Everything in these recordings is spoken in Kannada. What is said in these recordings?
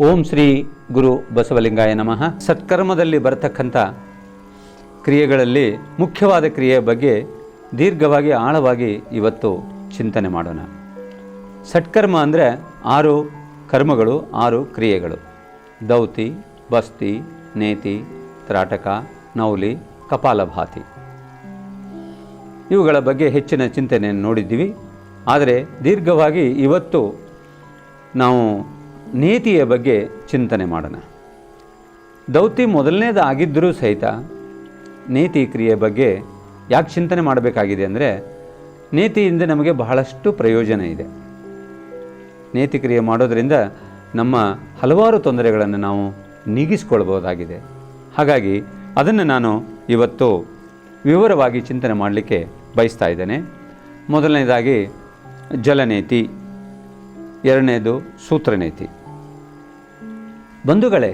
ಓಂ ಶ್ರೀ ಗುರು ಬಸವಲಿಂಗಾಯ ನಮಃ. ಸತ್ಕರ್ಮದಲ್ಲಿ ಬರತಕ್ಕಂಥ ಕ್ರಿಯೆಗಳಲ್ಲಿ ಮುಖ್ಯವಾದ ಕ್ರಿಯೆಯ ಬಗ್ಗೆ ದೀರ್ಘವಾಗಿ ಆಳವಾಗಿ ಇವತ್ತು ಚಿಂತನೆ ಮಾಡೋಣ. ಸಟ್ಕರ್ಮ ಅಂದರೆ ಆರು ಕರ್ಮಗಳು, ಆರು ಕ್ರಿಯೆಗಳು. ದೌತಿ, ಬಸ್ತಿ, ನೇತಿ, ತ್ರಾಟಕ, ನೌಲಿ, ಕಪಾಲಭಾತಿ. ಇವುಗಳ ಬಗ್ಗೆ ಹೆಚ್ಚಿನ ಚಿಂತನೆಯನ್ನು ನೋಡಿದ್ದೀವಿ. ಆದರೆ ದೀರ್ಘವಾಗಿ ಇವತ್ತು ನಾವು ನೀತಿಯ ಬಗ್ಗೆ ಚಿಂತನೆ ಮಾಡೋಣ. ದೌತಿ ಮೊದಲನೇದಾಗಿದ್ದರೂ ಸಹಿತ ನೀತಿ ಕ್ರಿಯೆ ಬಗ್ಗೆ ಯಾಕೆ ಚಿಂತನೆ ಮಾಡಬೇಕಾಗಿದೆ ಅಂದರೆ, ನೀತಿಯಿಂದ ನಮಗೆ ಬಹಳಷ್ಟು ಪ್ರಯೋಜನ ಇದೆ. ನೀತಿ ಕ್ರಿಯೆ ಮಾಡೋದರಿಂದ ನಮ್ಮ ಹಲವಾರು ತೊಂದರೆಗಳನ್ನು ನಾವು ನೀಗಿಸ್ಕೊಳ್ಬೋದಾಗಿದೆ ಹಾಗಾಗಿ ಅದನ್ನು ನಾನು ಇವತ್ತು ವಿವರವಾಗಿ ಚಿಂತನೆ ಮಾಡಲಿಕ್ಕೆ ಬಯಸ್ತಾ ಇದ್ದೇನೆ. ಮೊದಲನೇದಾಗಿ ಜಲನೇತಿ, ಎರಡನೇದು ಸೂತ್ರನೇತಿ. ಬಂಧುಗಳೇ,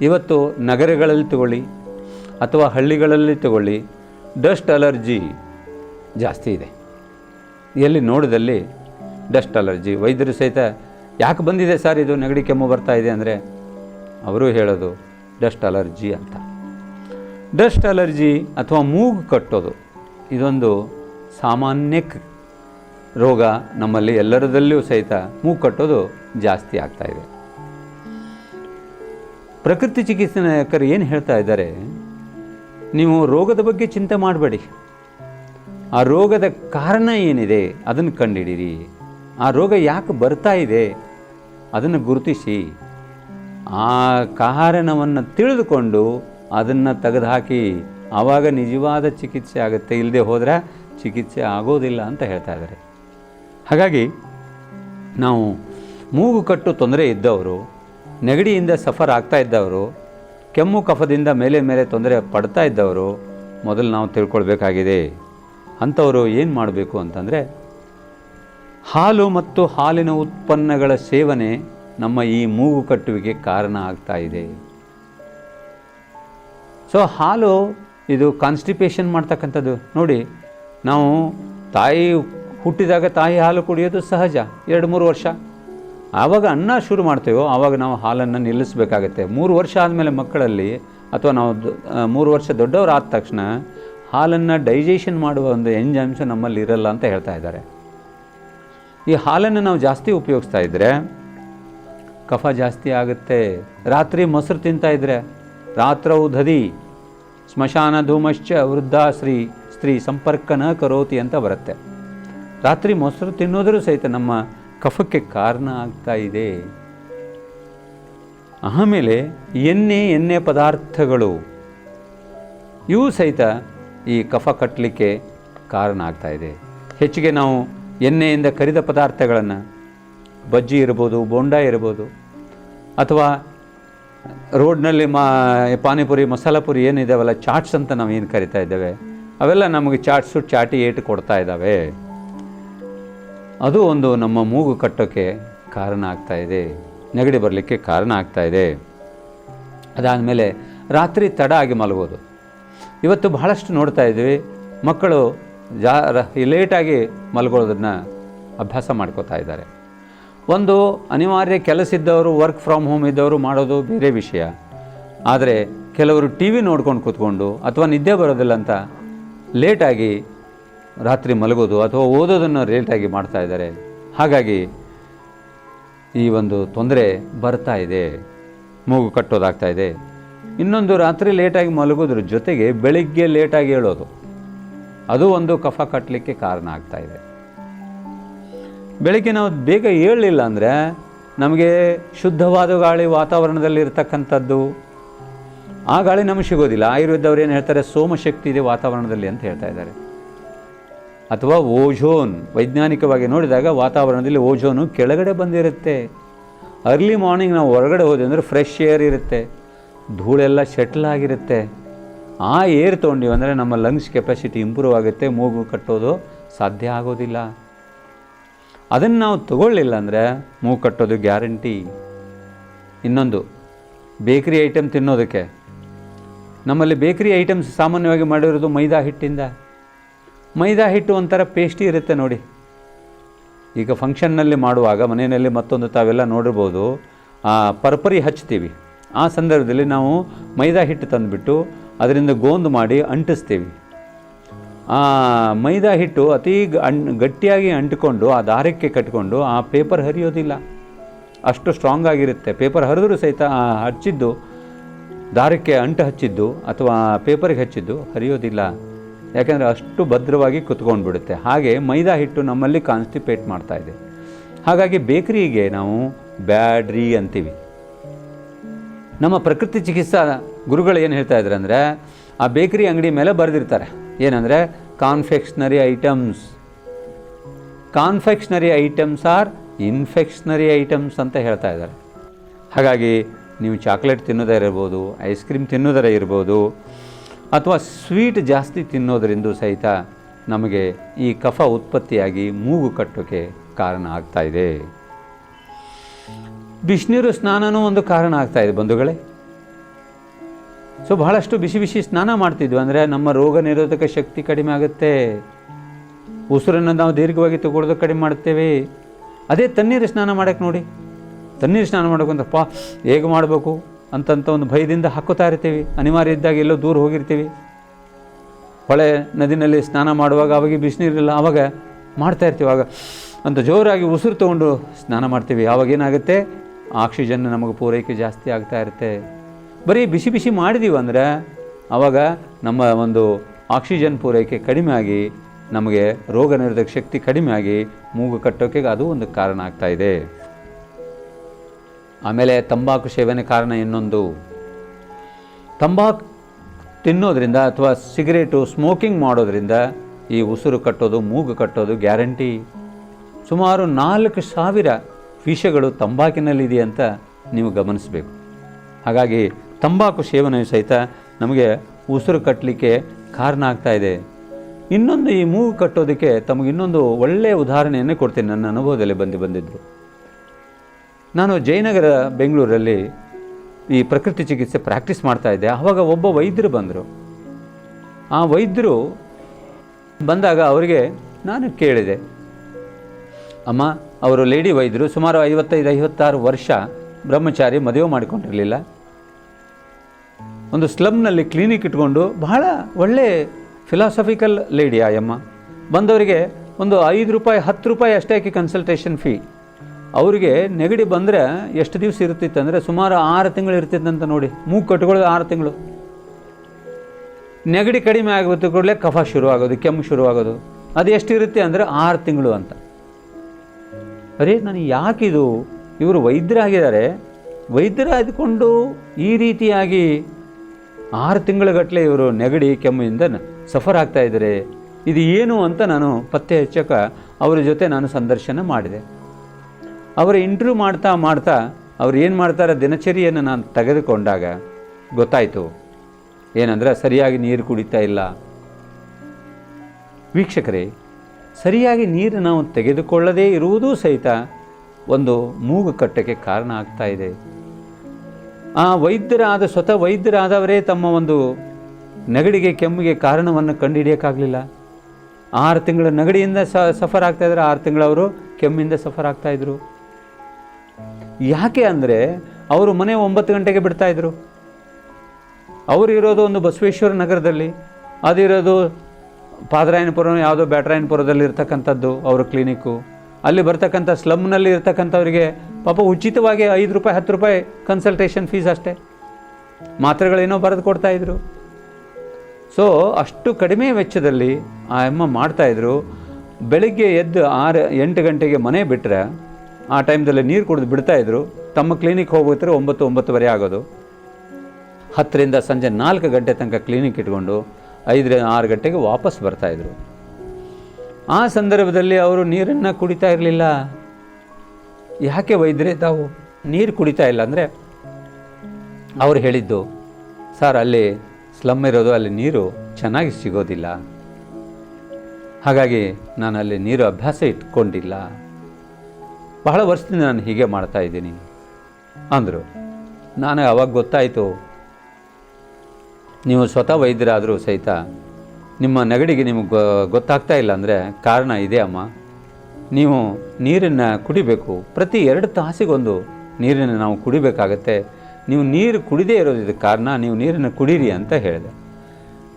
ಇವತ್ತು ನಗರಗಳಲ್ಲಿ ತಗೊಳ್ಳಿ ಅಥವಾ ಹಳ್ಳಿಗಳಲ್ಲಿ ತಗೊಳ್ಳಿ ಡಸ್ಟ್ ಅಲರ್ಜಿ ಜಾಸ್ತಿ ಇದೆ. ಎಲ್ಲಿ ನೋಡಿದಲ್ಲಿ ಡಸ್ಟ್ ಅಲರ್ಜಿ. ವೈದ್ಯರು ಸಹಿತ ಯಾಕೆ ಬಂದಿದೆ ಸರ್ ಇದು ನೆಗಡಿ ಕೆಮ್ಮು ಬರ್ತಾ ಇದೆ ಅಂದರೆ ಅವರು ಹೇಳೋದು ಡಸ್ಟ್ ಅಲರ್ಜಿ ಅಂತ. ಡಸ್ಟ್ ಅಲರ್ಜಿ ಅಥವಾ ಮೂಗು ಕಟ್ಟೋದು ಇದೊಂದು ಸಾಮಾನ್ಯ ರೋಗ ನಮ್ಮಲ್ಲಿ ಎಲ್ಲರದಲ್ಲಿಯೂ ಸಹಿತ ಮೂಗು ಕಟ್ಟೋದು ಜಾಸ್ತಿ ಆಗ್ತಾ ಇದೆ. ಪ್ರಕೃತಿ ಚಿಕಿತ್ಸೆ ನಾಯಕರು ಏನು ಹೇಳ್ತಾ ಇದ್ದಾರೆ? ನೀವು ರೋಗದ ಬಗ್ಗೆ ಚಿಂತೆ ಮಾಡಬೇಡಿ. ಆ ರೋಗದ ಕಾರಣ ಏನಿದೆ ಅದನ್ನು ಕಂಡುಹಿಡೀರಿ ಆ ರೋಗ ಯಾಕೆ ಬರ್ತಾ ಇದೆ ಅದನ್ನು ಗುರುತಿಸಿ. ಆ ಕಾರಣವನ್ನು ತಿಳಿದುಕೊಂಡು ಅದನ್ನು ತೆಗೆದುಹಾಕಿ. ಆವಾಗ ನಿಜವಾದ ಚಿಕಿತ್ಸೆ ಆಗುತ್ತೆ. ಇಲ್ಲದೆ ಹೋದರೆ ಚಿಕಿತ್ಸೆ ಆಗೋದಿಲ್ಲ ಅಂತ ಹೇಳ್ತಾ ಇದ್ದಾರೆ. ಹಾಗಾಗಿ ನಾವು ಮೂಗು ಕಟ್ಟು ತೊಂದರೆ ಇದ್ದವರು ನೆಗಡಿಯಿಂದ ಸಫರ್ ಆಗ್ತಾ ಇದ್ದವರು, ಕೆಮ್ಮು ಕಫದಿಂದ ಮೇಲೆ ಮೇಲೆ ತೊಂದರೆ ಪಡ್ತಾ ಇದ್ದವರು, ಮೊದಲು ನಾವು ತಿಳ್ಕೊಳ್ಬೇಕಾಗಿದೆ. ಅಂಥವರು ಏನು ಮಾಡಬೇಕು ಅಂತಂದರೆ, ಹಾಲು ಮತ್ತು ಹಾಲಿನ ಉತ್ಪನ್ನಗಳ ಸೇವನೆ ನಮ್ಮ ಈ ಮೂಗು ಕಟ್ಟುವಿಗೆ ಕಾರಣ ಆಗ್ತಾ ಇದೆ. ಸೊ ಹಾಲು ಇದು ಕಾನ್ಸ್ಟಿಪೇಷನ್ ಮಾಡ್ತಕ್ಕಂಥದ್ದು. ನೋಡಿ, ನಾವು ತಾಯಿ ಹುಟ್ಟಿದಾಗ ತಾಯಿ ಹಾಲು ಕುಡಿಯೋದು ಸಹಜ. ಎರಡು ಮೂರು ವರ್ಷ. ಆವಾಗ ಅನ್ನ ಶುರು ಮಾಡ್ತೇವೋ, ಆವಾಗ ನಾವು ಹಾಲನ್ನು ನಿಲ್ಲಿಸಬೇಕಾಗತ್ತೆ. ಮೂರು ವರ್ಷ ಆದಮೇಲೆ ಮಕ್ಕಳಲ್ಲಿ, ಅಥವಾ ನಾವು ಮೂರು ವರ್ಷ ದೊಡ್ಡವರು ಆದ ತಕ್ಷಣ ಹಾಲನ್ನು ಡೈಜೆಷನ್ ಮಾಡುವ ಒಂದು ಎಂಜಾಂಶ ನಮ್ಮಲ್ಲಿ ಇರಲ್ಲ ಅಂತ ಹೇಳ್ತಾ ಇದ್ದಾರೆ. ಈ ಹಾಲನ್ನು ನಾವು ಜಾಸ್ತಿ ಉಪಯೋಗಿಸ್ತಾ ಇದ್ದರೆ ಕಫ ಜಾಸ್ತಿ ಆಗುತ್ತೆ, ರಾತ್ರಿ ಮೊಸರು ತಿಂತಾ ಇದ್ದರೆ ರಾತ್ರೌ ದಧಿ ಸ್ಮಶಾನ ಧೂಮಶ್ಚ ವೃದ್ಧಾಶ್ರೀ, ಸ್ತ್ರೀ ಸ್ತ್ರೀ ಸಂಪರ್ಕನ ಕರೋತಿ ಅಂತ ಬರುತ್ತೆ. ರಾತ್ರಿ ಮೊಸರು ತಿನ್ನೋದರೂ ಸಹಿತ ನಮ್ಮ ಕಫಕ್ಕೆ ಕಾರಣ ಆಗ್ತಾ ಇದೆ. ಆಮೇಲೆ ಎಣ್ಣೆ ಎಣ್ಣೆ ಪದಾರ್ಥಗಳು, ಇವು ಸಹಿತ ಈ ಕಫ ಕಟ್ಟಲಿಕ್ಕೆ ಕಾರಣ ಆಗ್ತಾ ಇದೆ. ಹೆಚ್ಚಿಗೆ ನಾವು ಎಣ್ಣೆಯಿಂದ ಕರಿದ ಪದಾರ್ಥಗಳನ್ನು, ಬಜ್ಜಿ ಇರ್ಬೋದು, ಬೋಂಡ ಇರ್ಬೋದು, ಅಥವಾ ರೋಡ್ನಲ್ಲಿ ಮಾ, ಪಾನಿಪುರಿ, ಮಸಾಲ ಪುರಿ ಚಾಟ್ಸ್ ಅಂತ ನಾವು ಏನು ಕರಿತಾ ಇದ್ದೇವೆ, ಅವೆಲ್ಲ ನಮಗೆ ಚಾಟ್ಸು ಚಾಟಿ ಏಟು ಕೊಡ್ತಾ ಇದ್ದಾವೆ. ಅದು ಒಂದು ನಮ್ಮ ಮೂಗು ಕಟ್ಟೋಕ್ಕೆ ಕಾರಣ ಆಗ್ತಾ ಇದೆ. ನೆಗಡಿ ಬರಲಿಕ್ಕೆ ಕಾರಣ ಆಗ್ತಾ ಇದೆ. ಅದಾದಮೇಲೆ ರಾತ್ರಿ ತಡ ಆಗಿ ಮಲಗೋದು. ಇವತ್ತು ಬಹಳಷ್ಟು ನೋಡ್ತಾ ಇದ್ದೀವಿ ಮಕ್ಕಳು ಜಾ ಲೇಟಾಗಿ ಮಲಗೋದನ್ನು ಅಭ್ಯಾಸ ಮಾಡ್ಕೋತಾ ಇದ್ದಾರೆ. ಒಂದು ಅನಿವಾರ್ಯ ಕೆಲಸ ಇದ್ದವರು ವರ್ಕ್ ಫ್ರಮ್ ಹೋಮ್ ಇದ್ದವರು ಮಾಡೋದು ಬೇರೆ ವಿಷಯ. ಆದರೆ ಕೆಲವರು ಟಿ ವಿ ನೋಡ್ಕೊಂಡು ಕೂತ್ಕೊಂಡು ಅಥವಾ ನಿದ್ದೆ ಬರೋದಿಲ್ಲ ಅಂತ ಲೇಟಾಗಿ ರಾತ್ರಿ ಮಲಗೋದು ಅಥವಾ ಓದೋದನ್ನು ರೇಟಾಗಿ ಮಾಡ್ತಾ ಇದ್ದಾರೆ. ಹಾಗಾಗಿ ಈ ಒಂದು ತೊಂದರೆ ಬರ್ತಾ ಇದೆ. ಮೂಗು ಕಟ್ಟೋದಾಗ್ತಾ ಇದೆ. ಇನ್ನೊಂದು ರಾತ್ರಿ ಲೇಟಾಗಿ ಮಲಗೋದ್ರ ಜೊತೆಗೆ ಬೆಳಿಗ್ಗೆ ಲೇಟಾಗಿ ಹೇಳೋದು ಅದು ಒಂದು ಕಫ ಕಟ್ಟಲಿಕ್ಕೆ ಕಾರಣ ಆಗ್ತಾ ಇದೆ. ಬೆಳಿಗ್ಗೆ ನಾವು ಬೇಗ ಹೇಳಲಿಲ್ಲ ಅಂದರೆ ನಮಗೆ ಶುದ್ಧವಾದ ಗಾಳಿ ವಾತಾವರಣದಲ್ಲಿ ಇರತಕ್ಕಂಥದ್ದು. ಆ ಗಾಳಿ ನಮಗೆ ಸಿಗೋದಿಲ್ಲ. ಆಯುರ್ವೇದವ್ರು ಏನು ಹೇಳ್ತಾರೆ? ಸೋಮಶಕ್ತಿ ಇದೆ ವಾತಾವರಣದಲ್ಲಿ ಅಂತ ಹೇಳ್ತಾ ಇದ್ದಾರೆ. ಅಥವಾ ಓಝೋನ್, ವೈಜ್ಞಾನಿಕವಾಗಿ ನೋಡಿದಾಗ ವಾತಾವರಣದಲ್ಲಿ ಓಝೋನು ಕೆಳಗಡೆ ಬಂದಿರುತ್ತೆ. ಅರ್ಲಿ ಮಾರ್ನಿಂಗ್ ನಾವು ಹೊರಗಡೆ ಹೋದ್ವಿ ಅಂದರೆ ಫ್ರೆಶ್ ಏರ್ ಇರುತ್ತೆ. ಧೂಳೆಲ್ಲ ಸೆಟ್ಲ್ ಆಗಿರುತ್ತೆ. ಆ ಏರ್ ತೊಗೊಂಡಿವಿ ಅಂದರೆ ನಮ್ಮ ಲಂಗ್ಸ್ ಕೆಪಾಸಿಟಿ ಇಂಪ್ರೂವ್ ಆಗುತ್ತೆ, ಮೂಗು ಕಟ್ಟೋದು ಸಾಧ್ಯ ಆಗೋದಿಲ್ಲ. ಅದನ್ನು ನಾವು ತಗೊಳ್ಳಿಲ್ಲ ಅಂದರೆ ಮೂಗು ಕಟ್ಟೋದು ಗ್ಯಾರಂಟಿ ಇನ್ನೊಂದು ಬೇಕ್ರಿ ಐಟಮ್ ತಿನ್ನೋದಕ್ಕೆ. ನಮ್ಮಲ್ಲಿ ಬೇಕ್ರಿ ಐಟಮ್ಸ್ ಸಾಮಾನ್ಯವಾಗಿ ಮಾಡಿರೋದು ಮೈದಾ ಹಿಟ್ಟಿಂದ. ಮೈದಾ ಹಿಟ್ಟು ಒಂಥರ ಪೇಸ್ಟಿ ಇರುತ್ತೆ ನೋಡಿ. ಈಗ ಫಂಕ್ಷನ್ನಲ್ಲಿ ಮಾಡುವಾಗ ಮನೆಯಲ್ಲಿ ಮತ್ತೊಂದು ತಾವೆಲ್ಲ ನೋಡಿರ್ಬೋದು ಪರ್ಪರಿ ಹಚ್ತೀವಿ. ಆ ಸಂದರ್ಭದಲ್ಲಿ ನಾವು ಮೈದಾ ಹಿಟ್ಟು ತಂದುಬಿಟ್ಟು ಅದರಿಂದ ಗೋಂದು ಮಾಡಿ ಅಂಟಿಸ್ತೀವಿ. ಆ, ಮೈದಾ ಹಿಟ್ಟು ಅತಿ ಅಣ್, ಗಟ್ಟಿಯಾಗಿ ಅಂಟಿಕೊಂಡು ಆ ದಾರಕ್ಕೆ ಕಟ್ಕೊಂಡು ಆ ಪೇಪರ್ ಹರಿಯೋದಿಲ್ಲ. ಅಷ್ಟು ಸ್ಟ್ರಾಂಗ್ ಆಗಿರುತ್ತೆ. ಪೇಪರ್ ಹರಿದ್ರೂ ಸಹಿತ ಹಚ್ಚಿದ್ದು, ದಾರಕ್ಕೆ ಅಂಟು ಹಚ್ಚಿದ್ದು ಅಥವಾ ಪೇಪರ್ಗೆ ಹಚ್ಚಿದ್ದು ಹರಿಯೋದಿಲ್ಲ. ಯಾಕೆಂದರೆ ಅಷ್ಟು ಭದ್ರವಾಗಿ ಕುತ್ಕೊಂಡು ಬಿಡುತ್ತೆ ಹಾಗೆ ಮೈದಾ ಹಿಟ್ಟು ನಮ್ಮಲ್ಲಿ ಕಾನ್ಸ್ಟಿಪೇಟ್ ಮಾಡ್ತಾ ಇದೆ. ಹಾಗಾಗಿ ಬೇಕ್ರಿಗೆ ನಾವು ಬ್ಯಾಡ್ರಿ ಅಂತೀವಿ. ನಮ್ಮ ಪ್ರಕೃತಿ ಚಿಕಿತ್ಸಾ ಗುರುಗಳು ಏನು ಹೇಳ್ತಾ ಇದ್ದಾರೆ ಅಂದರೆ, ಆ ಬೇಕರಿ ಅಂಗಡಿ ಮೇಲೆ ಬರೆದಿರ್ತಾರೆ. ಏನಂದರೆ confectionery items confectionery items or infectionery items ಅಂತ ಹೇಳ್ತಾ ಇದ್ದಾರೆ. ಹಾಗಾಗಿ ನೀವು ಚಾಕ್ಲೇಟ್ ತಿನ್ನೋದೇ ಇರ್ಬೋದು ಐಸ್ ಕ್ರೀಮ್ ತಿನ್ನೋದರ ಇರ್ಬೋದು ಅಥವಾ ಸ್ವೀಟ್ ಜಾಸ್ತಿ ತಿನ್ನೋದರಿಂದ ಸಹಿತ ನಮಗೆ ಈ ಕಫ ಉತ್ಪತ್ತಿಯಾಗಿ ಮೂಗು ಕಟ್ಟೋಕ್ಕೆ ಕಾರಣ ಆಗ್ತಾ ಇದೆ. ಬಿಸಿನೀರು ಸ್ನಾನನೂ ಒಂದು ಕಾರಣ ಆಗ್ತಾ ಇದೆ ಬಂಧುಗಳೇ. ಸೊ ಬಹಳಷ್ಟು ಬಿಸಿ ಬಿಸಿ ಸ್ನಾನ ಮಾಡ್ತಿದ್ವಿ ಅಂದರೆ ನಮ್ಮ ರೋಗ ನಿರೋಧಕ ಶಕ್ತಿ ಕಡಿಮೆ ಆಗುತ್ತೆ. ಉಸಿರನ್ನು ನಾವು ದೀರ್ಘವಾಗಿ ತಗೊಳ್ಳೋದು ಕಡಿಮೆ ಮಾಡ್ತೇವೆ. ಅದೇ ತಣ್ಣೀರು ಸ್ನಾನ ಮಾಡೋಕ್ಕೆ ನೋಡಿ. ತಣ್ಣೀರು ಸ್ನಾನ ಮಾಡೋಕೆ ಅಂದ್ರೆ ಪಾ, ಹೇಗೆ ಮಾಡಬೇಕು? ಅಂತಂತ ಒಂದು ಭಯದಿಂದ ಹಾಕೋತಾ ಇರ್ತೀವಿ. ಅನಿವಾರ್ಯ ಇದ್ದಾಗ ಎಲ್ಲೋ ದೂರ ಹೋಗಿರ್ತೀವಿ. ಹೊಳೆ ನದಿನಲ್ಲಿ ಸ್ನಾನ ಮಾಡುವಾಗ ಅವಾಗ ಬಿಸಿನೀರಿಲ್ಲ ಆವಾಗ ಮಾಡ್ತಾ ಇರ್ತೀವಿ. ಆವಾಗ ಅಂತ ಜೋರಾಗಿ ಉಸಿರು ತೊಗೊಂಡು ಸ್ನಾನ ಮಾಡ್ತೀವಿ. ಏನಾಗುತ್ತೆ? ಆಕ್ಸಿಜನ್ ನಮಗೆ ಪೂರೈಕೆ ಜಾಸ್ತಿ ಆಗ್ತಾ ಇರುತ್ತೆ. ಬರೀ ಬಿಸಿ ಬಿಸಿ ಮಾಡಿದೀವಿ ಅಂದರೆ ಆವಾಗ ನಮ್ಮ ಒಂದು ಆಕ್ಸಿಜನ್ ಪೂರೈಕೆ ಕಡಿಮೆ ಆಗಿ, ನಮಗೆ ರೋಗ ನಿರೋಧಕ ಶಕ್ತಿ ಕಡಿಮೆ ಆಗಿ ಮೂಗು ಕಟ್ಟೋಕೆ ಅದು ಒಂದು ಕಾರಣ ಆಗ್ತಾ ಇದೆ. ಆಮೇಲೆ ತಂಬಾಕು ಸೇವನೆ ಕಾರಣ ಇನ್ನೊಂದು. ತಂಬಾಕು ತಿನ್ನೋದ್ರಿಂದ ಅಥವಾ ಸಿಗರೇಟು ಸ್ಮೋಕಿಂಗ್ ಮಾಡೋದ್ರಿಂದ ಈ ಉಸಿರು ಕಟ್ಟೋದು, ಮೂಗು ಕಟ್ಟೋದು ಗ್ಯಾರಂಟಿ. ಸುಮಾರು ನಾಲ್ಕು ಸಾವಿರ ವಿಷಗಳು ತಂಬಾಕಿನಲ್ಲಿದೆ ಅಂತ ನೀವು ಗಮನಿಸಬೇಕು. ಹಾಗಾಗಿ ತಂಬಾಕು ಸೇವನೆಯು ಸಹಿತ ನಮಗೆ ಉಸಿರು ಕಟ್ಟಲಿಕ್ಕೆ ಕಾರಣ ಆಗ್ತಾ ಇದೆ. ಇನ್ನೊಂದು ಈ ಮೂಗು ಕಟ್ಟೋದಕ್ಕೆ ತಮಗೆ ಇನ್ನೊಂದು ಒಳ್ಳೆಯ ಉದಾಹರಣೆಯನ್ನೇ ಕೊಡ್ತೀನಿ ನನ್ನ ಅನುಭವದಲ್ಲಿ ಬಂದು ಬಂದಿದ್ದರು ನಾನು ಜಯನಗರ ಬೆಂಗಳೂರಲ್ಲಿ ಈ ಪ್ರಕೃತಿ ಚಿಕಿತ್ಸೆ ಪ್ರಾಕ್ಟೀಸ್ ಮಾಡ್ತಾ ಇದ್ದೆ. ಆವಾಗ ಒಬ್ಬ ವೈದ್ಯರು ಬಂದರು. ಆ ವೈದ್ಯರು ಬಂದಾಗ ಅವರಿಗೆ ನಾನು ಕೇಳಿದೆ, ಅಮ್ಮ, ಅವರು ಲೇಡಿ ವೈದ್ಯರು, ಸುಮಾರು ಐವತ್ತೈದು, ಐವತ್ತಾರು ವರ್ಷ ಬ್ರಹ್ಮಚಾರಿ ಮದುವೆ ಮಾಡಿಕೊಂಡಿರಲಿಲ್ಲ. ಒಂದು ಸ್ಲಮ್ನಲ್ಲಿ ಕ್ಲಿನಿಕ್ ಇಟ್ಕೊಂಡು ಬಹಳ ಒಳ್ಳೆ ಫಿಲಾಸಫಿಕಲ್ ಲೇಡಿ ಆಯಮ್ಮ. ಬಂದವರಿಗೆ ಒಂದು ಐದು ರೂಪಾಯಿ, ಹತ್ತು ರೂಪಾಯಿ ಅಷ್ಟೇ ಕನ್ಸಲ್ಟೇಷನ್ ಫೀ ಅವರಿಗೆ ನೆಗಡಿ ಬಂದರೆ ಎಷ್ಟು ದಿವಸ ಇರ್ತಿತ್ತು ಅಂದರೆ ಸುಮಾರು ಆರು ತಿಂಗಳು ಇರ್ತಿತ್ತಂತ ನೋಡಿ. ಮೂಗು ಕಟ್ಕೊಳ್ಳೋದು ಆರು ತಿಂಗಳು. ನೆಗಡಿ ಕಡಿಮೆ ಆಗುತ್ತೆ ಕೂಡಲೇ ಕಫ ಶುರು ಆಗೋದು ಕೆಮ್ಮು ಶುರುವಾಗೋದು. ಅದು ಅದು ಎಷ್ಟಿರುತ್ತೆ ಅಂದರೆ ಆರು ತಿಂಗಳು ಅಂತ. ಅರೇ ನನಗೆ ಯಾಕಿದು ಇವರು ವೈದ್ಯರಾಗಿದ್ದಾರೆ. ವೈದ್ಯರಾದಿಕೊಂಡು ಈ ರೀತಿಯಾಗಿ ಆರು ತಿಂಗಳುಗಟ್ಟಲೆ ಇವರು ನೆಗಡಿ ಕೆಮ್ಮಿಂದ ಸಫರ್ ಆಗ್ತಾ ಇದ್ದಾರೆ. ಇದು ಏನು ಅಂತ ನಾನು ಪತ್ತೆ ಹಚ್ಚಕ ಅವರ ಜೊತೆ ನಾನು ಸಂದರ್ಶನ ಮಾಡಿದೆ. ಅವರ ಇಂಟ್ರ್ಯೂ ಮಾಡ್ತಾ ಮಾಡ್ತಾ ಅವ್ರು ಏನು ಮಾಡ್ತಾರೆ ದಿನಚರಿಯನ್ನು ನಾನು ತೆಗೆದುಕೊಂಡಾಗ ಗೊತ್ತಾಯಿತು. ಏನಂದರೆ ಸರಿಯಾಗಿ ನೀರು ಕುಡಿತಾ ಇಲ್ಲ. ವೀಕ್ಷಕರೇ, ಸರಿಯಾಗಿ ನೀರು ನಾವು ತೆಗೆದುಕೊಳ್ಳದೇ ಇರುವುದೂ ಸಹಿತ ಒಂದು ಮೂಗು ಕಟ್ಟಕ್ಕೆ ಕಾರಣ ಆಗ್ತಾ ಇದೆ. ಆ ವೈದ್ಯರಾದ, ಸ್ವತಃ ವೈದ್ಯರಾದವರೇ ತಮ್ಮ ಒಂದು ನೆಗಡಿಗೆ, ಕೆಮ್ಮಿಗೆ ಕಾರಣವನ್ನು ಕಂಡುಹಿಡಿಯೋಕ್ಕಾಗಲಿಲ್ಲ. ಆರು ತಿಂಗಳ ನೆಗಡಿಯಿಂದ ಸಫರ್ ಆಗ್ತಾ ಇದ್ದಾರೆ ಆರು ತಿಂಗಳವರು ಕೆಮ್ಮಿಂದ ಸಫರ್ ಆಗ್ತಾ ಇದ್ರು. ಯಾಕೆ ಅಂದರೆ ಅವರು ಮನೆ ಒಂಬತ್ತು ಗಂಟೆಗೆ ಬಿಡ್ತಾಯಿದ್ರು ಅವರು ಇರೋದು ಒಂದು ಬಸವೇಶ್ವರ ನಗರದಲ್ಲಿ, ಅದಿರೋದು ಪಾದರಾಯನಪುರ ಯಾವುದೋ ಬ್ಯಾಟರಾಯನಪುರದಲ್ಲಿ ಇರ್ತಕ್ಕಂಥದ್ದು ಅವರ ಕ್ಲಿನಿಕ್ಕು. ಅಲ್ಲಿ ಬರ್ತಕ್ಕಂಥ ಸ್ಲಮ್ನಲ್ಲಿ ಇರ್ತಕ್ಕಂಥವ್ರಿಗೆ ಪಾಪ ಉಚಿತವಾಗಿ ಐದು ರೂಪಾಯಿ, ಹತ್ತು ರೂಪಾಯಿ ಕನ್ಸಲ್ಟೇಷನ್ ಫೀಸ್ ಅಷ್ಟೇ. ಮಾತ್ರೆಗಳೇನೋ ಬರೆದು ಕೊಡ್ತಾಯಿದ್ರು ಸೊ ಅಷ್ಟು ಕಡಿಮೆ ವೆಚ್ಚದಲ್ಲಿ ಆ ಅಮ್ಮ ಮಾಡ್ತಾಯಿದ್ರು ಬೆಳಗ್ಗೆ ಎದ್ದು ಆರು, ಎಂಟು ಗಂಟೆಗೆ ಮನೆ ಬಿಟ್ಟರೆ ಆ ಟೈಮ್ದಲ್ಲಿ ನೀರು ಕುಡಿದು ಬಿಡ್ತಾಯಿದ್ರು ತಮ್ಮ ಕ್ಲಿನಿಕ್ ಹೋಗ್ಬಿಟ್ರೆ ಒಂಬತ್ತು, ಒಂಬತ್ತುವರೆ ಆಗೋದು. ಹತ್ತರಿಂದ ಸಂಜೆ ನಾಲ್ಕು ಗಂಟೆ ತನಕ ಕ್ಲಿನಿಕ್ ಇಟ್ಕೊಂಡು ಐದರಿಂದ ಆರು ಗಂಟೆಗೆ ವಾಪಸ್ ಬರ್ತಾಯಿದ್ರು ಆ ಸಂದರ್ಭದಲ್ಲಿ ಅವರು ನೀರನ್ನು ಕುಡಿತಾ ಇರಲಿಲ್ಲ. ಯಾಕೆ ವೈದ್ಯರೇ, ತಾವು ನೀರು ಕುಡಿತಾ ಇಲ್ಲ ಅಂದರೆ ಅವ್ರು ಹೇಳಿದ್ದು, ಸರ್, ಅಲ್ಲಿ ಸ್ಲಮ್ ಇರೋದು, ಅಲ್ಲಿ ನೀರು ಚೆನ್ನಾಗಿ ಸಿಗೋದಿಲ್ಲ. ಹಾಗಾಗಿ ನಾನು ಅಲ್ಲಿ ನೀರು ಅಭ್ಯಾಸ ಇಟ್ಕೊಂಡಿಲ್ಲ. ಬಹಳ ವರ್ಷದಿಂದ ನಾನು ಹೀಗೆ ಮಾಡ್ತಾ ಇದ್ದೀನಿ. ಅಂದರು, ನಾನು ಅವಾಗ ಗೊತ್ತಾಯಿತು, ನೀವು ಸ್ವತಃ ವೈದ್ಯರಾದರೂ ಸಹಿತ ನಿಮ್ಮ ನೆಗಡಿಗೆ ನಿಮಗೆ ಗೊತ್ತಾಗ್ತಾ ಇಲ್ಲ ಅಂದರೆ ಕಾರಣ ಇದೆ ಅಮ್ಮ. ನೀವು ನೀರನ್ನು ಕುಡಿಬೇಕು. ಪ್ರತಿ ಎರಡು ತಾಸಿಗೊಂದು ನೀರನ್ನು ನಾವು ಕುಡಿಬೇಕಾಗತ್ತೆ. ನೀವು ನೀರು ಕುಡಿದೇ ಇರೋದು ಇದಕ್ಕೆ ಕಾರಣ ನೀವು ನೀರನ್ನು ಕುಡೀರಿ ಅಂತ ಹೇಳಿದೆ.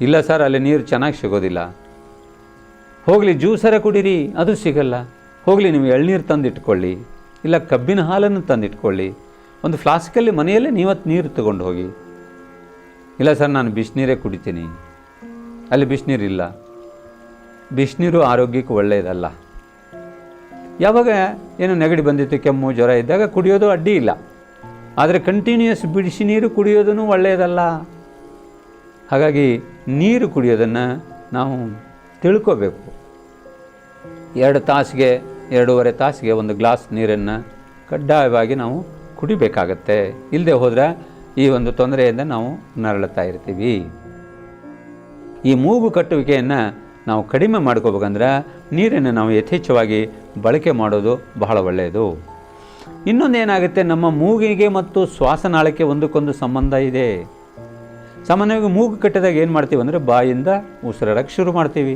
ಇಲ್ಲ ಸರ್, ಅಲ್ಲಿ ನೀರು ಚೆನ್ನಾಗಿ ಸಿಗೋದಿಲ್ಲ. ಹೋಗಲಿ, ಜ್ಯೂಸರ ಕುಡೀರಿ, ಅದು ಸಿಗಲ್ಲ. ಹೋಗಲಿ ನೀವು ಎಳ್ನೀರು ತಂದಿಟ್ಕೊಳ್ಳಿ, ಇಲ್ಲ ಕಬ್ಬಿನ ಹಾಲನ್ನು ತಂದಿಟ್ಕೊಳ್ಳಿ. ಒಂದು ಫ್ಲಾಸ್ಕಲ್ಲಿ ಮನೆಯಲ್ಲೇ ನೀವತ್ತು ನೀರು ತಗೊಂಡು ಹೋಗಿ. ಇಲ್ಲ ಸರ್, ನಾನು ಬಿಸಿನೀರೇ ಕುಡಿತೀನಿ. ಅಲ್ಲಿ ಬಿಸಿನೀರಿಲ್ಲ ಬಿಸಿನೀರು ಆರೋಗ್ಯಕ್ಕೆ ಒಳ್ಳೆಯದಲ್ಲ. ಯಾವಾಗ ಏನು ನೆಗಡಿ ಬಂದಿತ್ತು, ಕೆಮ್ಮು, ಜ್ವರ ಇದ್ದಾಗ ಕುಡಿಯೋದು ಅಡ್ಡಿ ಇಲ್ಲ. ಆದರೆ ಕಂಟಿನ್ಯೂಯಸ್ ಬಿಡಿಸಿ ನೀರು ಕುಡಿಯೋದೂ ಒಳ್ಳೆಯದಲ್ಲ. ಹಾಗಾಗಿ ನೀರು ಕುಡಿಯೋದನ್ನು ನಾವು ತಿಳ್ಕೋಬೇಕು. ಎರಡು ತಾಸಿಗೆ ಎರಡೂವರೆ ತಾಸಿಗೆ ಒಂದು ಗ್ಲಾಸ್ ನೀರನ್ನು ಕಡ್ಡಾಯವಾಗಿ ನಾವು ಕುಡಿಬೇಕಾಗತ್ತೆ. ಇಲ್ಲದೆ ಹೋದರೆ ಈ ಒಂದು ತೊಂದರೆಯಿಂದ ನಾವು ನರಳುತ್ತಾ ಇರ್ತೀವಿ. ಈ ಮೂಗು ಕಟ್ಟುವಿಕೆಯನ್ನು ನಾವು ಕಡಿಮೆ ಮಾಡ್ಕೋಬೇಕಂದ್ರೆ ನೀರನ್ನು ನಾವು ಯಥೇಚ್ಛವಾಗಿ ಬಳಕೆ ಮಾಡೋದು ಬಹಳ ಒಳ್ಳೆಯದು. ಇನ್ನೊಂದು ಏನಾಗುತ್ತೆ ನಮ್ಮ ಮೂಗಿಗೆ ಮತ್ತು ಶ್ವಾಸನಾಳಕ್ಕೆ ಒಂದಕ್ಕೊಂದು ಸಂಬಂಧ ಇದೆ. ಸಾಮಾನ್ಯವಾಗಿ ಮೂಗು ಕಟ್ಟಿದಾಗ ಏನು ಮಾಡ್ತೀವಿ ಅಂದರೆ ಬಾಯಿಂದ ಉಸಿರಾಡೋಕ್ಕೆ ಶುರು ಮಾಡ್ತೀವಿ.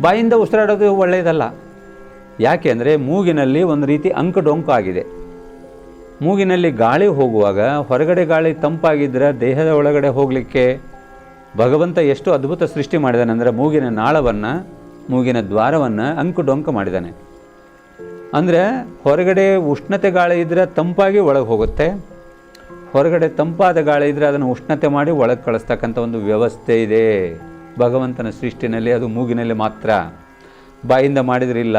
ಬಾಯಿಂದ ಉಸಿರಾಡೋದು ಒಳ್ಳೆಯದಲ್ಲ. ಯಾಕೆ ಅಂದರೆ ಮೂಗಿನಲ್ಲಿ ಒಂದು ರೀತಿ ಅಂಕಡೊಂಕು ಆಗಿದೆ. ಮೂಗಿನಲ್ಲಿ ಗಾಳಿ ಹೋಗುವಾಗ ಹೊರಗಡೆ ಗಾಳಿ ತಂಪಾಗಿದ್ದರೆ ದೇಹದ ಒಳಗಡೆ ಹೋಗಲಿಕ್ಕೆ ಭಗವಂತ ಎಷ್ಟು ಅದ್ಭುತ ಸೃಷ್ಟಿ ಮಾಡಿದಾನೆ ಅಂದರೆ ಮೂಗಿನ ನಾಳವನ್ನು, ಮೂಗಿನ ದ್ವಾರವನ್ನು ಅಂಕು ಡೊಂಕು ಮಾಡಿದ್ದಾನೆ ಅಂದರೆ ಹೊರಗಡೆ ಉಷ್ಣತೆ ಗಾಳಿ ಇದ್ದರೆ ತಂಪಾಗಿ ಒಳಗೆ ಹೋಗುತ್ತೆ. ಹೊರಗಡೆ ತಂಪಾದ ಗಾಳಿ ಇದ್ದರೆ ಅದನ್ನು ಉಷ್ಣತೆ ಮಾಡಿ ಒಳಗೆ ಕಳಿಸ್ತಕ್ಕಂಥ ಒಂದು ವ್ಯವಸ್ಥೆ ಇದೆ. ಭಗವಂತನ ಸೃಷ್ಟಿನಲ್ಲಿ ಅದು ಮೂಗಿನಲ್ಲಿ ಮಾತ್ರ. ಬಾಯಿಂದ ಮಾಡಿದ್ರಿಲ್ಲ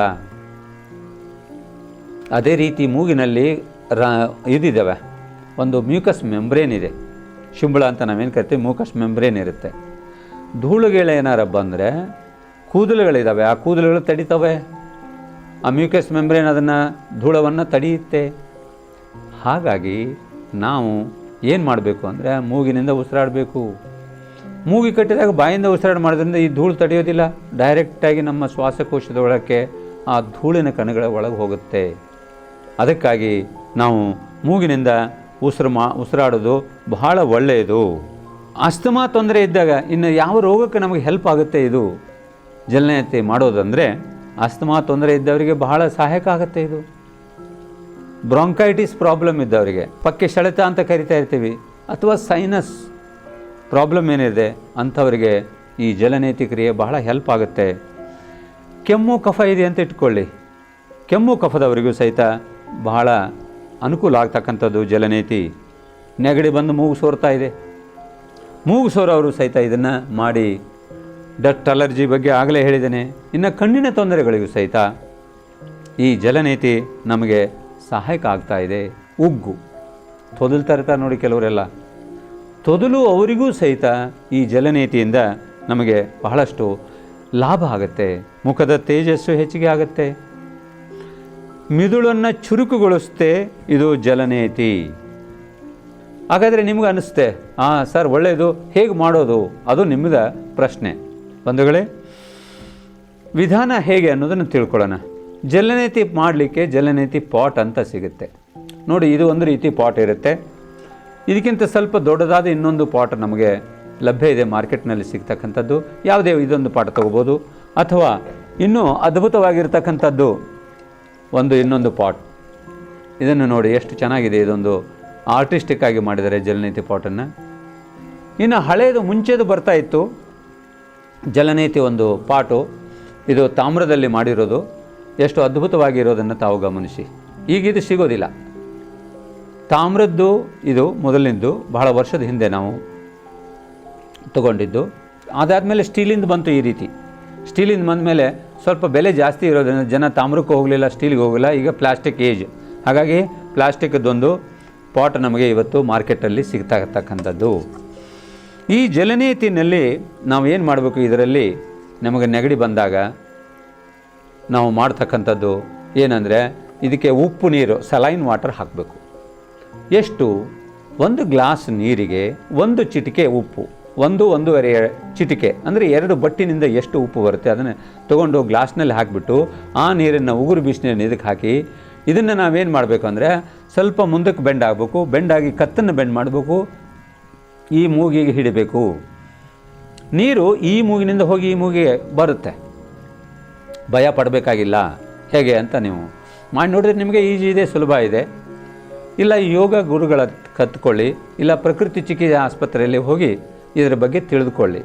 ಅದೇ ರೀತಿ ಮೂಗಿನಲ್ಲಿ ರ ಇದಿದ್ದಾವೆ ಒಂದು ಮ್ಯೂಕಸ್ ಮೆಂಬ್ರೇನ್ ಇದೆ. ಶಿಂಬಳ ಅಂತ ನಾವೇನು ಕರಿತೀವಿ? ಮ್ಯೂಕಸ್ ಮೆಂಬ್ರೇನ್ ಇರುತ್ತೆ. ಧೂಳುಗಳು ಏನಾರ ಬಂದರೆ ಕೂದಲುಗಳಿದ್ದಾವೆ ಆ ಕೂದಲುಗಳು ತಡಿತವೆ. ಆ ಮ್ಯೂಕಸ್ ಮೆಂಬ್ರೇನ್ ಅದನ್ನು ಧೂಳವನ್ನು ತಡೆಯುತ್ತೆ. ಹಾಗಾಗಿ ನಾವು ಏನು ಮಾಡಬೇಕು ಅಂದರೆ ಮೂಗಿನಿಂದ ಉಸಿರಾಡಬೇಕು. ಮೂಗಿ ಕಟ್ಟಿದಾಗ ಬಾಯಿಂದ ಉಸಿರಾಡ ಮಾಡೋದ್ರಿಂದ ಈ ಧೂಳು ತಡೆಯೋದಿಲ್ಲ. ಡೈರೆಕ್ಟಾಗಿ ನಮ್ಮ ಶ್ವಾಸಕೋಶದ ಒಳಕ್ಕೆ ಆ ಧೂಳಿನ ಕಣಗಳ ಒಳಗೆ ಹೋಗುತ್ತೆ. ಅದಕ್ಕಾಗಿ ನಾವು ಮೂಗಿನಿಂದ ಉಸಿರು ಮಾ ಉಸಿರಾಡೋದು ಬಹಳ ಒಳ್ಳೆಯದು. ಅಸ್ತಮಾ ತೊಂದರೆ ಇದ್ದಾಗ ಇನ್ನು ಯಾವ ರೋಗಕ್ಕೆ ನಮಗೆ ಹೆಲ್ಪ್ ಆಗುತ್ತೆ ಇದು? ಜಲನಯತೆ ಮಾಡೋದಂದರೆ ಅಸ್ತಮಾ ತೊಂದರೆ ಇದ್ದವರಿಗೆ ಬಹಳ ಸಹಾಯಕ ಆಗುತ್ತೆ ಇದು. ಬ್ರಾಂಕೈಟಿಸ್ ಪ್ರಾಬ್ಲಮ್ ಇದ್ದವರಿಗೆ, ಪಕ್ಕೆ ಸೆಳೆತ ಅಂತ ಕರಿತಾ ಇರ್ತೀವಿ, ಅಥವಾ ಸೈನಸ್ ಪ್ರಾಬ್ಲಮ್ ಏನಿದೆ ಅಂಥವರಿಗೆ ಈ ಜಲನೇತಿ ಕ್ರಿಯೆ ಬಹಳ ಹೆಲ್ಪ್ ಆಗುತ್ತೆ. ಕೆಮ್ಮು, ಕಫ ಇದೆ ಅಂತ ಇಟ್ಕೊಳ್ಳಿ. ಕೆಮ್ಮು, ಕಫದವರಿಗೂ ಸಹಿತ ಬಹಳ ಅನುಕೂಲ ಆಗ್ತಕ್ಕಂಥದ್ದು ಜಲನೇತಿ. ನೆಗಡಿ ಬಂದು ಮೂಗು ಸೋರ್ತಾ ಇದೆ. ಮೂಗು ಸೋರವರು ಸಹಿತ ಇದನ್ನು ಮಾಡಿ ಡಸ್ಟ್ ಅಲರ್ಜಿ ಬಗ್ಗೆ ಆಗಲೇ ಹೇಳಿದ್ದೇನೆ. ಇನ್ನು ಕಣ್ಣಿನ ತೊಂದರೆಗಳಿಗೂ ಸಹಿತ ಈ ಜಲನೇತಿ ನಮಗೆ ಸಹಾಯಕ ಆಗ್ತಾ ಇದೆ. ಉಗ್ಗು. ತೊದಲ್ತಾ ಇರ್ತಾರೆ ನೋಡಿ ಕೆಲವರೆಲ್ಲ. ತೊದಲು ಅವರಿಗೂ ಸಹಿತ ಈ ಜಲನೇತಿಯಿಂದ ನಮಗೆ ಬಹಳಷ್ಟು ಲಾಭ ಆಗುತ್ತೆ. ಮುಖದ ತೇಜಸ್ಸು ಹೆಚ್ಚಿಗೆ ಆಗುತ್ತೆ. ಮಿದುಳನ್ನು ಚುರುಕುಗೊಳಿಸುತ್ತೆ ಇದು ಜಲನೇತಿ. ಹಾಗಾದರೆ ನಿಮ್ಗೆ ಅನ್ನಿಸ್ತೆ ಹಾಂ ಸರ್ ಒಳ್ಳೆಯದು ಹೇಗೆ ಮಾಡೋದು? ಅದು ನಿಮ್ಮದ ಪ್ರಶ್ನೆ. ಬಂಧುಗಳೇ, ವಿಧಾನ ಹೇಗೆ ಅನ್ನೋದನ್ನು ತಿಳ್ಕೊಳ್ಳೋಣ. ಜಲನೇತಿ ಮಾಡಲಿಕ್ಕೆ ಜಲನೇತಿ ಪಾಟ್ ಅಂತ ಸಿಗುತ್ತೆ. ನೋಡಿ, ಇದು ಒಂದು ರೀತಿ ಪಾಟ್ ಇರುತ್ತೆ. ಇದಕ್ಕಿಂತ ಸ್ವಲ್ಪ ದೊಡ್ಡದಾದ ಇನ್ನೊಂದು ಪಾಟ್ ನಮಗೆ ಲಭ್ಯ ಇದೆ ಮಾರ್ಕೆಟ್ನಲ್ಲಿ ಸಿಗ್ತಕ್ಕಂಥದ್ದು. ಯಾವುದೇ ಇದೊಂದು ಪಾಠ ತೊಗೋಬೋದು. ಅಥವಾ ಇನ್ನೂ ಅದ್ಭುತವಾಗಿರ್ತಕ್ಕಂಥದ್ದು ಒಂದು ಇನ್ನೊಂದು ಪಾಟ್. ಇದನ್ನು ನೋಡಿ ಎಷ್ಟು ಚೆನ್ನಾಗಿದೆ ಇದೊಂದು ಆರ್ಟಿಸ್ಟಿಕ್ ಆಗಿ ಮಾಡಿದ್ದಾರೆ ಜಲನೀತಿ ಪಾಟನ್ನು. ಇನ್ನು ಹಳೆಯದು ಮುಂಚೆದು ಬರ್ತಾ ಇತ್ತು. ಜಲನೀತಿ ಒಂದು ಪಾಟು. ಇದು ತಾಮ್ರದಲ್ಲಿ ಮಾಡಿರೋದು. ಎಷ್ಟು ಅದ್ಭುತವಾಗಿರೋದನ್ನು ತಾವು ಗಮನಿಸಿ. ಈಗ ಇದು ಸಿಗೋದಿಲ್ಲ. ತಾಮ್ರದ್ದು ಇದು ಮೊದಲಿಂದು, ಬಹಳ ವರ್ಷದ ಹಿಂದೆ ನಾವು ತಗೊಂಡಿದ್ದು. ಅದಾದಮೇಲೆ ಸ್ಟೀಲಿಂದ ಬಂತು ಈ ರೀತಿ. ಸ್ಟೀಲಿಂದ ಬಂದಮೇಲೆ ಸ್ವಲ್ಪ ಬೆಲೆ ಜಾಸ್ತಿ ಇರೋದ್ರಿಂದ ಜನ ತಾಮ್ರಕ್ಕೆ ಹೋಗಲಿಲ್ಲ ಸ್ಟೀಲ್ಗೆ ಹೋಗಲಿಲ್ಲ, ಈಗ ಪ್ಲಾಸ್ಟಿಕ್ ಏಜ್ ಹಾಗಾಗಿ ಪ್ಲಾಸ್ಟಿಕ್ದೊಂದು ಪಾಟ್ ನಮಗೆ ಇವತ್ತು ಮಾರ್ಕೆಟಲ್ಲಿ ಸಿಗ್ತಾ ಇರ್ತಕ್ಕಂಥದ್ದು ಈ ಜಲನೀತಿನಲ್ಲಿ ನಾವು ಏನು ಮಾಡಬೇಕು ಇದರಲ್ಲಿ? ನಮಗೆ ನೆಗಡಿ ಬಂದಾಗ ನಾವು ಮಾಡ್ತಕ್ಕಂಥದ್ದು ಏನಂದರೆ ಇದಕ್ಕೆ ಉಪ್ಪು ನೀರು ಸಲೈನ್ ವಾಟರ್ ಹಾಕಬೇಕು. ಎಷ್ಟು? ಒಂದು ಗ್ಲಾಸ್ ನೀರಿಗೆ ಒಂದು ಚಿಟಿಕೆ ಉಪ್ಪು. ಒಂದು ಒಂದೂವರೆ ಚಿಟಿಕೆ, ಅಂದರೆ ಎರಡು ಬಟ್ಟಿನಿಂದ ಎಷ್ಟು ಉಪ್ಪು ಬರುತ್ತೆ ಅದನ್ನು ತೊಗೊಂಡು ಗ್ಲಾಸ್ನಲ್ಲಿ ಹಾಕಿಬಿಟ್ಟು ಆ ನೀರನ್ನು ಉಗುರು ಬಿಸಿನೀರನ್ನು ಇದಕ್ಕೆ ಹಾಕಿ, ಇದನ್ನು ನಾವೇನು ಮಾಡಬೇಕು ಅಂದರೆ ಸ್ವಲ್ಪ ಮುಂದಕ್ಕೆ ಬೆಂಡ್ ಆಗಬೇಕು, ಬೆಂಡಾಗಿ ಕತ್ತನ್ನು ಬೆಂಡ್ ಮಾಡಬೇಕು, ಈ ಮೂಗಿಗೆ ಹಿಡಿಬೇಕು. ನೀರು ಈ ಮೂಗಿನಿಂದ ಹೋಗಿ ಈ ಮೂಗಿಗೆ ಬರುತ್ತೆ. ಭಯ ಪಡಬೇಕಾಗಿಲ್ಲ. ಹೇಗೆ ಅಂತ ನೀವು ಮಾಡಿ ನೋಡಿದ್ರೆ ನಿಮಗೆ ಈಜಿ ಇದೆ, ಸುಲಭ ಇದೆ. ಇಲ್ಲ ಯೋಗ ಗುರುಗಳ ಕತ್ಕೊಳ್ಳಿ, ಇಲ್ಲ ಪ್ರಕೃತಿ ಚಿಕಿತ್ಸೆ ಆಸ್ಪತ್ರೆಯಲ್ಲಿ ಹೋಗಿ ಇದರ ಬಗ್ಗೆ ತಿಳಿದುಕೊಳ್ಳಿ.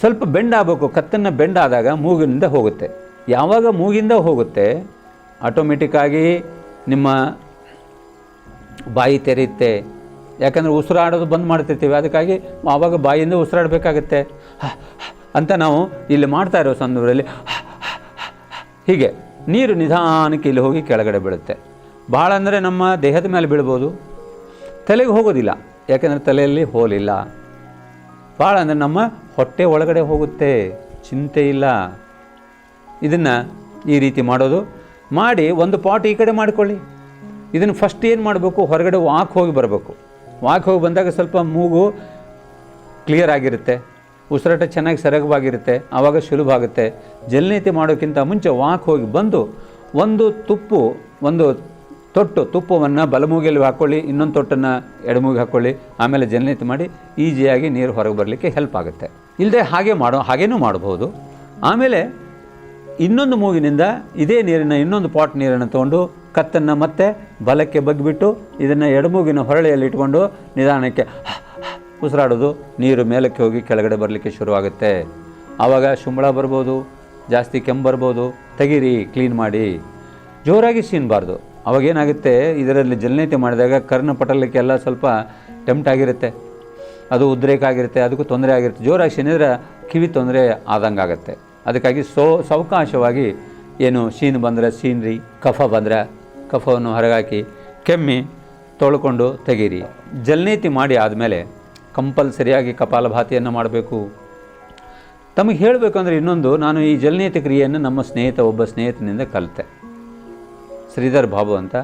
ಸ್ವಲ್ಪ ಬೆಂಡಾಗಬೇಕು ಕತ್ತನ್ನು ಬೆಂಡಾದಾಗ ಮೂಗಿನಿಂದ ಹೋಗುತ್ತೆ. ಯಾವಾಗ ಮೂಗಿಂದ ಹೋಗುತ್ತೆ? ಆಟೋಮೆಟಿಕ್ಕಾಗಿ ನಿಮ್ಮ ಬಾಯಿ ತೆರೆಯುತ್ತೆ. ಯಾಕಂದರೆ ಉಸಿರಾಡೋದು ಬಂದ್ ಮಾಡ್ತಿರ್ತೀವಿ, ಅದಕ್ಕಾಗಿ ಆವಾಗ ಬಾಯಿಂದ ಉಸಿರಾಡಬೇಕಾಗತ್ತೆ. ಅಂತ ನಾವು ಇಲ್ಲಿ ಮಾಡ್ತಾ ಇರೋ ಸಂದರ್ಭದಲ್ಲಿ. ಹೀಗೆ ನೀರು ನಿಧಾನಕ್ಕೆ ಇಲ್ಲಿ ಹೋಗಿ ಕೆಳಗಡೆ ಬೀಳುತ್ತೆ. ಭಾಳ ಅಂದರೆ ನಮ್ಮ ದೇಹದ ಮೇಲೆ ಬೀಳ್ಬೋದು. ತಲೆಗೆ ಹೋಗೋದಿಲ್ಲ, ಯಾಕಂದರೆ ತಲೆಯಲ್ಲಿ ಹೋಲಿಲ್ಲ. ಭಾಳ ಅಂದರೆ ನಮ್ಮ ಹೊಟ್ಟೆ ಒಳಗಡೆ ಹೋಗುತ್ತೆ, ಚಿಂತೆ ಇಲ್ಲ. ಇದನ್ನು ಈ ರೀತಿ ಮಾಡೋದು. ಮಾಡಿ ಒಂದು ಪಾಟ್ ಈ ಕಡೆ ಮಾಡಿಕೊಳ್ಳಿ. ಇದನ್ನು ಫಸ್ಟ್ ಏನು ಮಾಡಬೇಕು? ಹೊರಗಡೆ ವಾಕ್ ಹೋಗಿ ಬರಬೇಕು. ವಾಕ್ ಹೋಗಿ ಬಂದಾಗ ಸ್ವಲ್ಪ ಮೂಗು ಕ್ಲಿಯರ್ ಆಗಿರುತ್ತೆ. ಉಸಿರಾಟ ಚೆನ್ನಾಗಿ ಸರಗವಾಗಿರುತ್ತೆ. ಆವಾಗ ಸುಲಭ ಆಗುತ್ತೆ. ಜಲನೇತಿ ಮಾಡೋಕ್ಕಿಂತ ಮುಂಚೆ ವಾಕ್ ಹೋಗಿ ಬಂದು ಒಂದು ತುಪ್ಪು, ಒಂದು ತೊಟ್ಟು, ತುಪ್ಪವನ್ನು ಬಲಮೂಗಿಯಲ್ಲಿ ಹಾಕ್ಕೊಳ್ಳಿ ಇನ್ನೊಂದು ತೊಟ್ಟನ್ನು ಎಡಮೂಗಿ ಹಾಕ್ಕೊಳ್ಳಿ ಆಮೇಲೆ ಜಲನೇತಿ ಮಾಡಿ ಈಸಿಯಾಗಿ ನೀರು ಹೊರಗೆ ಬರಲಿಕ್ಕೆ ಹೆಲ್ಪ್ ಆಗುತ್ತೆ. ಇಲ್ಲದೆ ಹಾಗೆ ಮಾಡೋ, ಹಾಗೇನೂ ಮಾಡ್ಬೋದು ಆಮೇಲೆ ಇನ್ನೊಂದು ಮೂಗಿನಿಂದ ಇದೇ ನೀರಿನ ಇನ್ನೊಂದು ಪಾಟ್ ನೀರನ್ನು ತೊಗೊಂಡು ಕತ್ತನ್ನು ಮತ್ತೆ ಬಲಕ್ಕೆ ಬಗ್ಗಿಬಿಟ್ಟು ಇದನ್ನು ಎಡಮೂಗಿನ ಹೊರಳೆಯಲ್ಲಿ ಇಟ್ಕೊಂಡು ನಿಧಾನಕ್ಕೆ ಉಸಿರಾಡೋದು, ನೀರು ಮೇಲಕ್ಕೆ ಹೋಗಿ ಕೆಳಗಡೆ ಬರಲಿಕ್ಕೆ ಶುರುವಾಗುತ್ತೆ. ಆವಾಗ ಶುಂಬಳ ಬರ್ಬೋದು, ಜಾಸ್ತಿ ಕೆಮ್ಮು ಬರ್ಬೋದು, ತೆಗೀರಿ ಕ್ಲೀನ್ ಮಾಡಿ. ಜೋರಾಗಿ ಸೀನಬಾರ್ದು. ಅವಾಗೇನಾಗುತ್ತೆ, ಇದರಲ್ಲಿ ಜಲನೇತಿ ಮಾಡಿದಾಗ ಕರ್ಣ ಪಟಲಕ್ಕೆಲ್ಲ ಸ್ವಲ್ಪ ಟೆಂಪ್ಟ್ ಆಗಿರುತ್ತೆ. ಅದು ಉದ್ರೇಕ ಆಗಿರುತ್ತೆ, ಅದಕ್ಕೂ ತೊಂದರೆ ಆಗಿರುತ್ತೆ. ಜೋರಾಗಿ ಶನಿದ್ರೆ ಕಿವಿ ತೊಂದರೆ ಆದಂಗೆ ಆಗುತ್ತೆ. ಅದಕ್ಕಾಗಿ ಸೋ, ಸಾವಕಾಶವಾಗಿ ಏನು ಸೀನ್ ಬಂದರೆ ಸೀನ್ರಿ ಕಫ ಬಂದರೆ ಕಫವನ್ನು ಹೊರಗಾಕಿ ಕೆಮ್ಮಿ ತೊಳ್ಕೊಂಡು ತೆಗೀರಿ. ಜಲನೇತಿ ಮಾಡಿ ಆದಮೇಲೆ ಕಂಪಲ್ಸರಿಯಾಗಿ ಕಪಾಲಭಾತಿಯನ್ನು ಮಾಡಬೇಕು. ತಮಗೆ ಹೇಳಬೇಕಂದ್ರೆ ಇನ್ನೊಂದು, ನಾನು ಈ ಜಲನೇತಿ ಕ್ರಿಯೆಯನ್ನು ನಮ್ಮ ಸ್ನೇಹಿತ, ಒಬ್ಬ ಸ್ನೇಹಿತನಿಂದ ಕಲಿತೆ. ಶ್ರೀಧರ್ ಬಾಬು ಅಂತ.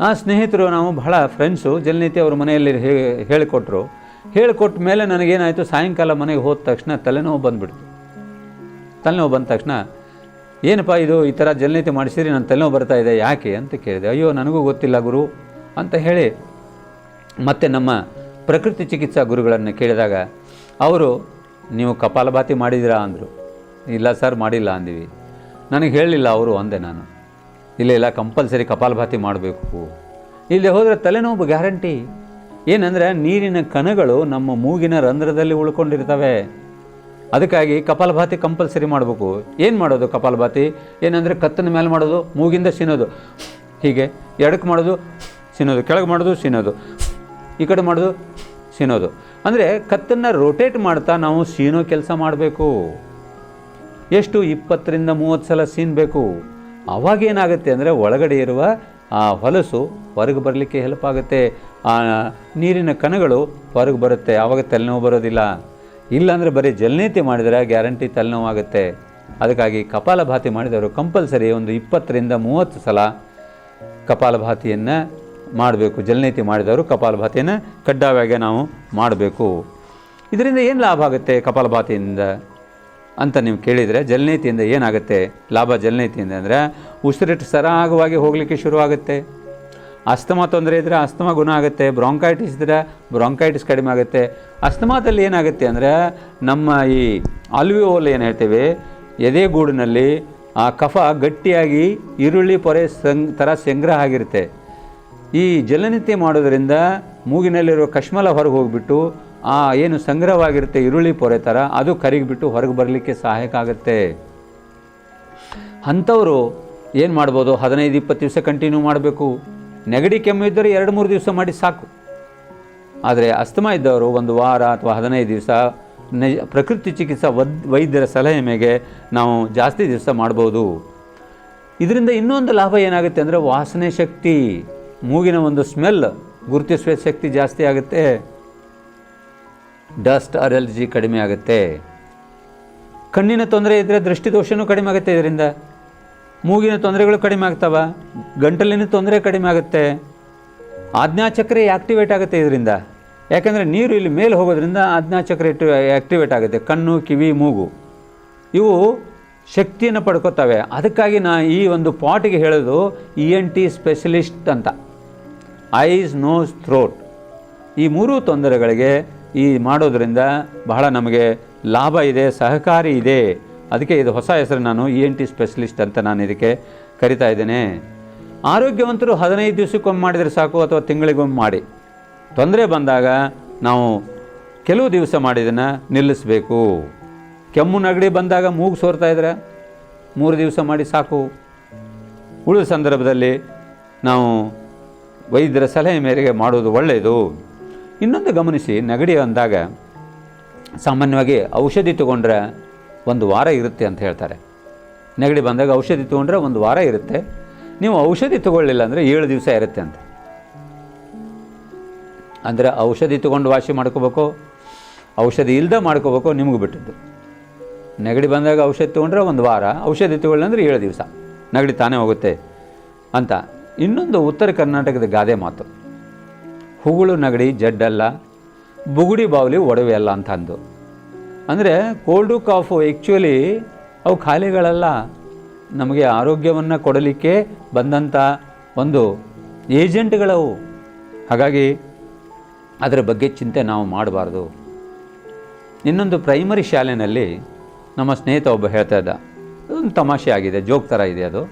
ಆ ಸ್ನೇಹಿತರು, ನಾವು ಬಹಳ ಫ್ರೆಂಡ್ಸು ಜಲನೀತಿ ಅವ್ರ ಮನೆಯಲ್ಲಿ ಹೇಳಿಕೊಟ್ರು. ಹೇಳಿಕೊಟ್ಟ ಮೇಲೆ ನನಗೇನಾಯಿತು, ಸಾಯಂಕಾಲ ಮನೆಗೆ ಹೋದ ತಕ್ಷಣ ತಲೆನೋವು ಬಂದುಬಿಡ್ತು. ತಲೆನೋವು ಬಂದ ತಕ್ಷಣ, ಏನಪ್ಪ ಇದು ಈ ಥರ ಜಲನೀತಿ ಮಾಡಿಸಿರಿ ನನ್ನ ತಲೆನೋವು ಬರ್ತಾ ಇದೆ, ಯಾಕೆ? ಅಂತ ಕೇಳಿದೆ. ಅಯ್ಯೋ, ನನಗೂ ಗೊತ್ತಿಲ್ಲ ಗುರು, ಅಂತ ಹೇಳಿ, ಮತ್ತೆ ನಮ್ಮ ಪ್ರಕೃತಿ ಚಿಕಿತ್ಸಾ ಗುರುಗಳನ್ನು ಕೇಳಿದಾಗ, ಅವರು, ನೀವು ಕಪಾಲಭಾತಿ ಮಾಡಿದಿರಾ ಅಂದರು. ಇಲ್ಲ ಸರ್, ಮಾಡಿಲ್ಲ, ಅಂದಿವಿ. ನನಗೆ ಹೇಳಲಿಲ್ಲ ಅವರು, ಅಂದೆ ನಾನು. ಇಲ್ಲ ಇಲ್ಲ, ಕಂಪಲ್ಸರಿ ಕಪಾಲಭಾತಿ ಮಾಡಬೇಕು. ಇಲ್ಲಿ ಹೋದರೆ ತಲೆನೋವು ಗ್ಯಾರಂಟಿ. ಏನಂದರೆ ನೀರಿನ ಕಣಗಳು ನಮ್ಮ ಮೂಗಿನ ರಂಧ್ರದಲ್ಲಿ ಉಳ್ಕೊಂಡಿರ್ತವೆ. ಅದಕ್ಕಾಗಿ ಕಪಾಲಭಾತಿ ಕಂಪಲ್ಸರಿ ಮಾಡಬೇಕು. ಏನು ಮಾಡೋದು ಕಪಾಲಭಾತಿ ಏನಂದರೆ ಕತ್ತನ ಮೇಲೆ ಮಾಡೋದು, ಮೂಗಿಂದ ಸಿನೋದು ಹೀಗೆ ಎಡಕ್ಕೆ ಮಾಡೋದು ಸಿನೋದು ಕೆಳಗೆ ಮಾಡೋದು ಸಿನೋದು ಈ ಕಡೆ ಮಾಡೋದು ಸಿನೋದು ಅಂದರೆ ಕತ್ತನ್ನು ರೊಟೇಟ್ ಮಾಡ್ತಾ ನಾವು ಸೀನೋ ಕೆಲಸ ಮಾಡಬೇಕು. ಎಷ್ಟು? ಇಪ್ಪತ್ತರಿಂದ ಮೂವತ್ತು ಸಲ ಸೀನ್ಬೇಕು ಅವಾಗ ಏನಾಗುತ್ತೆ ಅಂದರೆ ಒಳಗಡೆ ಇರುವ ಆ ಹೊಲಸು ಹೊರಗೆ ಬರಲಿಕ್ಕೆ ಹೆಲ್ಪ್ ಆಗುತ್ತೆ. ಆ ನೀರಿನ ಕಣಗಳು ಹೊರಗೆ ಬರುತ್ತೆ. ಆವಾಗ ತಲೆನೋವು ಬರೋದಿಲ್ಲ. ಇಲ್ಲಾಂದರೆ ಬರೀ ಜಲನೀತಿ ಮಾಡಿದರೆ ಗ್ಯಾರಂಟಿ ತಲೆನೋವು ಆಗುತ್ತೆ. ಅದಕ್ಕಾಗಿ ಕಪಾಲಭಾತಿ ಮಾಡಿದವರು ಕಂಪಲ್ಸರಿ ಒಂದು ಇಪ್ಪತ್ತರಿಂದ ಮೂವತ್ತು ಸಲ ಕಪಾಲಭಾತಿಯನ್ನು ಮಾಡಬೇಕು. ಜಲನೀತಿ ಮಾಡಿದವರು ಕಪಾಲಭಾತಿಯನ್ನು ಕಡ್ಡಾಯವಾಗಿ ನಾವು ಮಾಡಬೇಕು. ಇದರಿಂದ ಏನು ಲಾಭ ಆಗುತ್ತೆ ಕಪಾಲಭಾತಿಯಿಂದ? ಅಂತ ನೀವು ಕೇಳಿದರೆ ಜಲನೇತಿಯಿಂದ ಏನಾಗುತ್ತೆ? ಲಾಭ ಜಲನೇತಿಯಿಂದ ಅಂದರೆ ಉಸಿರಿಟ್ಟು ಸರಾಗವಾಗಿ ಹೋಗಲಿಕ್ಕೆ ಶುರುವಾಗುತ್ತೆ. ಅಸ್ತಮಾ ತೊಂದರೆ ಇದ್ದರೆ ಅಸ್ತಮಾ ಗುಣ ಆಗುತ್ತೆ, ಬ್ರಾಂಕೈಟಿಸ್ ಇದ್ದರೆ ಬ್ರಾಂಕೈಟಿಸ್ ಕಡಿಮೆ ಆಗುತ್ತೆ. ಅಸ್ತಮಾದಲ್ಲಿ ಏನಾಗುತ್ತೆ ಅಂದರೆ ನಮ್ಮ ಈ ಆಲ್ವಿಯೋಲ್ ಏನು ಹೇಳ್ತೇವೆ ಎದೆಗೂಡಿನಲ್ಲಿ ಆ ಕಫ ಗಟ್ಟಿಯಾಗಿ ಈರುಳ್ಳಿ ಪೊರೆ ಸಂಗ್ ಥರ ಸಂಗ್ರಹ ಆಗಿರುತ್ತೆ. ಈ ಜಲನಿತ್ಯ ಮಾಡೋದರಿಂದ ಮೂಗಿನಲ್ಲಿರೋ ಕಶ್ಮಲ ಹೊರಗೆ ಹೋಗಿಬಿಟ್ಟು ಆ ಏನು ಸಂಗ್ರಹವಾಗಿರುತ್ತೆ ಈರುಳ್ಳಿ ಪೊರೆ ಥರ ಅದು ಕರಿಗಿಬಿಟ್ಟು ಹೊರಗೆ ಬರಲಿಕ್ಕೆ ಸಹಾಯಕ ಆಗುತ್ತೆ. ಅಂಥವರು ಏನು ಮಾಡ್ಬೋದು? ಹದಿನೈದು, ಇಪ್ಪತ್ತು ದಿವಸ ಕಂಟಿನ್ಯೂ ಮಾಡಬೇಕು. ನೆಗಡಿ ಕೆಮ್ಮು ಇದ್ದರೆ ಎರಡು, ಮೂರು ದಿವಸ ಮಾಡಿ ಸಾಕು. ಆದರೆ ಅಸ್ತಮ ಇದ್ದವರು ಒಂದು ವಾರ ಅಥವಾ ಹದಿನೈದು ದಿವಸ ನೈ, ಪ್ರಕೃತಿ ಚಿಕಿತ್ಸಾ ವದ್, ವೈದ್ಯರ ಸಲಹೆ ಮೇಲೆ ನಾವು ಜಾಸ್ತಿ ದಿವಸ ಮಾಡ್ಬೋದು. ಇದರಿಂದ ಇನ್ನೊಂದು ಲಾಭ ಏನಾಗುತ್ತೆ ಅಂದರೆ ವಾಸನೆ ಶಕ್ತಿ. ಮೂಗಿನ ಒಂದು ಸ್ಮೆಲ್ ಗುರುತಿಸುವ ಶಕ್ತಿ ಜಾಸ್ತಿ ಆಗುತ್ತೆ. ಡಸ್ಟ್ ಅಲರ್ಜಿ ಕಡಿಮೆ ಆಗುತ್ತೆ. ಕಣ್ಣಿನ ತೊಂದರೆ ಇದ್ದರೆ ದೃಷ್ಟಿದೋಷನೂ ಕಡಿಮೆ ಆಗುತ್ತೆ ಇದರಿಂದ. ಮೂಗಿನ ತೊಂದರೆಗಳು ಕಡಿಮೆ ಆಗ್ತಾವ, ಗಂಟಲಿನ ತೊಂದರೆ ಕಡಿಮೆ ಆಗುತ್ತೆ. ಆಜ್ಞಾಚಕ್ರ ಆ್ಯಕ್ಟಿವೇಟ್ ಆಗುತ್ತೆ ಇದರಿಂದ. ಯಾಕೆಂದರೆ ನೀರು ಇಲ್ಲಿ ಮೇಲೆ ಹೋಗೋದ್ರಿಂದ ಆಜ್ಞಾಚಕ್ರ ಆ್ಯಕ್ಟಿವೇಟ್ ಆಗುತ್ತೆ, ಕಣ್ಣು, ಕಿವಿ, ಮೂಗು. ಇವು ಶಕ್ತಿಯನ್ನು ಪಡ್ಕೋತವೆ. ಅದಕ್ಕಾಗಿ ನಾ ಈ ಒಂದು ಪಾಟಿಗೆ ಹೇಳೋದು ಇ ಎನ್ ಟಿ ಸ್ಪೆಷಲಿಸ್ಟ್ ಅಂತ. ಐಸ್ ನೋಸ್ ಥ್ರೋಟ್ ಈ ಮೂರೂ ತೊಂದರೆಗಳಿಗೆ ಈ ಮಾಡೋದರಿಂದ ಬಹಳ ನಮಗೆ ಲಾಭ ಇದೆ, ಸಹಕಾರಿ ಇದೆ. ಅದಕ್ಕೆ ಇದು ಹೊಸ ಹೆಸರು ನಾನು ಇ ಎನ್ ಟಿ ಸ್ಪೆಷಲಿಸ್ಟ್ ಅಂತ ನಾನು ಇದಕ್ಕೆ ಕರಿತಾ ಇದ್ದೇನೆ. ಆರೋಗ್ಯವಂತರು ಹದಿನೈದು ದಿವಸಕ್ಕೊಮ್ಮೆ ಮಾಡಿದರೆ ಸಾಕು ಅಥವಾ ತಿಂಗಳಿಗೊಮ್ಮೆ ಮಾಡಿ. ತೊಂದರೆ ಬಂದಾಗ ನಾವು ಕೆಲವು ದಿವಸ ಮಾಡಿದ್ದನ್ನು ನಿಲ್ಲಿಸಬೇಕು. ಕೆಮ್ಮು ನೆಗಡಿ ಬಂದಾಗ ಮೂಗು ಸೋರ್ತಾ ಇದ್ರೆ ಮೂರು ದಿವಸ ಮಾಡಿ ಸಾಕು. ಉಳಿದ ಸಂದರ್ಭದಲ್ಲಿ ನಾವು ವೈದ್ಯರ ಸಲಹೆ ಮೇರೆಗೆ ಮಾಡೋದು ಒಳ್ಳೆಯದು. ಇನ್ನೊಂದು ಗಮನಿಸಿ, ನೆಗಡಿ ಅಂದಾಗ ಸಾಮಾನ್ಯವಾಗಿ ಔಷಧಿ ತೊಗೊಂಡ್ರೆ ಒಂದು ವಾರ ಇರುತ್ತೆ ಅಂತ ಹೇಳ್ತಾರೆ. ನೆಗಡಿ ಬಂದಾಗ ಔಷಧಿ ತೊಗೊಂಡ್ರೆ ಒಂದು ವಾರ ಇರುತ್ತೆ. ನೀವು ಔಷಧಿ ತೊಗೊಳ್ಳಿಲ್ಲ ಅಂದರೆ ಏಳು ದಿವಸ ಇರುತ್ತೆ ಅಂತ. ಅಂದರೆ ಔಷಧಿ ತೊಗೊಂಡು ವಾಸಿ ಮಾಡ್ಕೋಬೇಕು, ಔಷಧಿ ಇಲ್ಲದೆ ಮಾಡ್ಕೋಬೇಕು ನಿಮಗೆ ಬಿಟ್ಟಿದ್ದು. ನೆಗಡಿ ಬಂದಾಗ ಔಷಧಿ ತೊಗೊಂಡ್ರೆ ಒಂದು ವಾರ, ಔಷಧಿ ತೊಗೊಳ್ಳಿ ಅಂದರೆ ಏಳು ದಿವಸ. ನೆಗಡಿ ತಾನೇ ಹೋಗುತ್ತೆ ಅಂತ. ಇನ್ನೊಂದು ಉತ್ತರ ಕರ್ನಾಟಕದ ಗಾದೆ ಮಾತು. ಹುಗುಳು ನಗಡಿ ಜಡ್ಡಲ್ಲ, ಬುಗುಡಿ ಬಾವಲಿ ಒಡವೆ ಅಲ್ಲ ಅಂತಂದು. ಅಂದರೆ ಕೋಲ್ಡು ಕಾಫು ಆ್ಯಕ್ಚುಲಿ ಅವು ಖಾಲಿಗಳಲ್ಲ. ನಮಗೆ ಆರೋಗ್ಯವನ್ನು ಕೊಡಲಿಕ್ಕೆ ಬಂದಂಥ ಒಂದು ಏಜೆಂಟ್ಗಳವು ಹಾಗಾಗಿ ಅದರ ಬಗ್ಗೆ ಚಿಂತೆ ನಾವು ಮಾಡಬಾರ್ದು. ಇನ್ನೊಂದು ಪ್ರೈಮರಿ ಶಾಲೆಯಲ್ಲಿ ನಮ್ಮ ಸ್ನೇಹಿತ ಒಬ್ಬ ಹೇಳ್ತಾ ಇದ್ದ. ಒಂದು ತಮಾಷೆ ಆಗಿದೆ, ಜೋಕ್ ಥರ ಇದೆ ಅದು.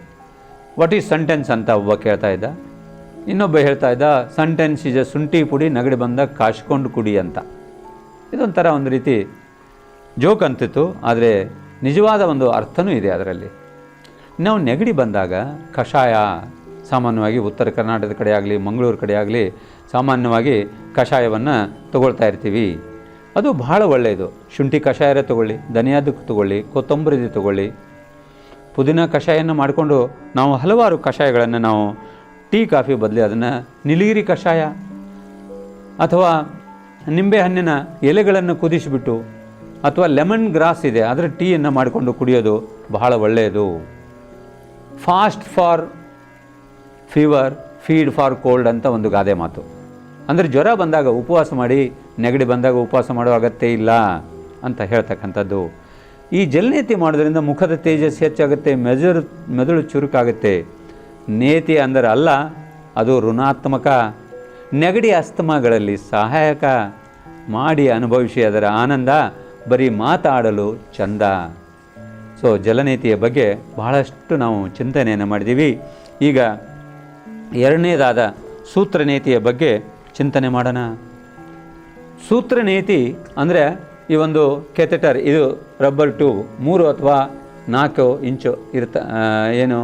ವಾಟ್ ಈಸ್ ಸೆಂಟೆನ್ಸ್ ಅಂತ ಒಬ್ಬ ಕೇಳ್ತಾ ಇದ್ದ. ಇನ್ನೊಬ್ಬ ಹೇಳ್ತಾ ಇದ್ದ ಸೆಂಟೆನ್ಸ್ ಈಸ್ ಎ ಶುಂಠಿ ಪುಡಿ ನಗಡಿ ಬಂದಾಗ ಕಾಶ್ಕೊಂಡು ಕುಡಿ ಅಂತ. ಇದೊಂಥರ ಒಂದು ರೀತಿ ಜೋಕ್ ಅಂತಿತ್ತು, ಆದರೆ ನಿಜವಾದ ಒಂದು ಅರ್ಥನೂ ಇದೆ ಅದರಲ್ಲಿ. ನಾವು ನೆಗಡಿ ಬಂದಾಗ ಕಷಾಯ ಸಾಮಾನ್ಯವಾಗಿ ಉತ್ತರ ಕರ್ನಾಟಕದ ಕಡೆ ಆಗಲಿ, ಮಂಗಳೂರು ಕಡೆ ಆಗಲಿ, ಸಾಮಾನ್ಯವಾಗಿ ಕಷಾಯವನ್ನು ತಗೊಳ್ತಾ ಇರ್ತೀವಿ. ಅದು ಬಹಳ ಒಳ್ಳೆಯದು ಶುಂಠಿ ಕಷಾಯರೇ ತಗೊಳ್ಳಿ ಧನಿಯಾದಕ್ಕೆ ತಗೊಳ್ಳಿ, ಕೊತ್ತಂಬರಿದು ತಗೊಳ್ಳಿ. ಪುದೀನ ಕಷಾಯನ ಮಾಡಿಕೊಂಡು ನಾವು ಹಲವಾರು ಕಷಾಯಗಳನ್ನು ನಾವು ಟೀ ಕಾಫಿ ಬದಲಿ ಅದನ್ನು ನೀಲಗಿರಿ ಕಷಾಯ ಅಥವಾ ನಿಂಬೆ ಹಣ್ಣಿನ ಎಲೆಗಳನ್ನು ಕುದಿಸಿಬಿಟ್ಟು ಅಥವಾ ಲೆಮನ್ ಗ್ರಾಸ್ ಇದೆ, ಅದರ ಟೀಯನ್ನು ಮಾಡಿಕೊಂಡು ಕುಡಿಯೋದು ಬಹಳ ಒಳ್ಳೆಯದು. Fast for fever feed for cold ಅಂತ ಒಂದು ಗಾದೆ ಮಾತು. ಅಂದರೆ ಜ್ವರ ಬಂದಾಗ ಉಪವಾಸ ಮಾಡಿ, ನೆಗಡಿ ಬಂದಾಗ ಉಪವಾಸ ಮಾಡೋ ಅಗತ್ಯ ಇಲ್ಲ ಅಂತ ಹೇಳ್ತಕ್ಕಂಥದ್ದು. ಈ ಜಲನೇತಿ ಮಾಡೋದ್ರಿಂದ ಮುಖದ ತೇಜಸ್ ಹೆಚ್ಚಾಗುತ್ತೆ, ಮೆಜರ್, ಮೆದುಳು ಚುರುಕಾಗುತ್ತೆ. ನೇತಿ ಅಂದರೆ ಅಲ್ಲ, ಅದು ಋಣಾತ್ಮಕ. ನೆಗಡಿ ಅಸ್ತಮಗಳಲ್ಲಿ ಸಹಾಯಕ. ಮಾಡಿ ಅನುಭವಿಸಿ ಅದರ ಆನಂದ, ಬರೀ ಮಾತಾಡಲು ಚಂದ. ಸೊ ಜಲನೇತಿಯ ಬಗ್ಗೆ ಬಹಳಷ್ಟು ನಾವು ಚಿಂತನೆಯನ್ನು ಮಾಡಿದ್ದೀವಿ. ಈಗ ಎರಡನೇದಾದ ಸೂತ್ರನೇತಿಯ ಬಗ್ಗೆ ಚಿಂತನೆ ಮಾಡೋಣ. ಸೂತ್ರನೇತಿ ಅಂದರೆ ಈ ಒಂದು ಕೆಥೆಟರ್, ಇದು ರಬ್ಬರ್ ಟ್ಯೂಬ್ ಮೂರು ಅಥವಾ ನಾಲ್ಕು ಇಂಚು ಇರ್ತ ಏನು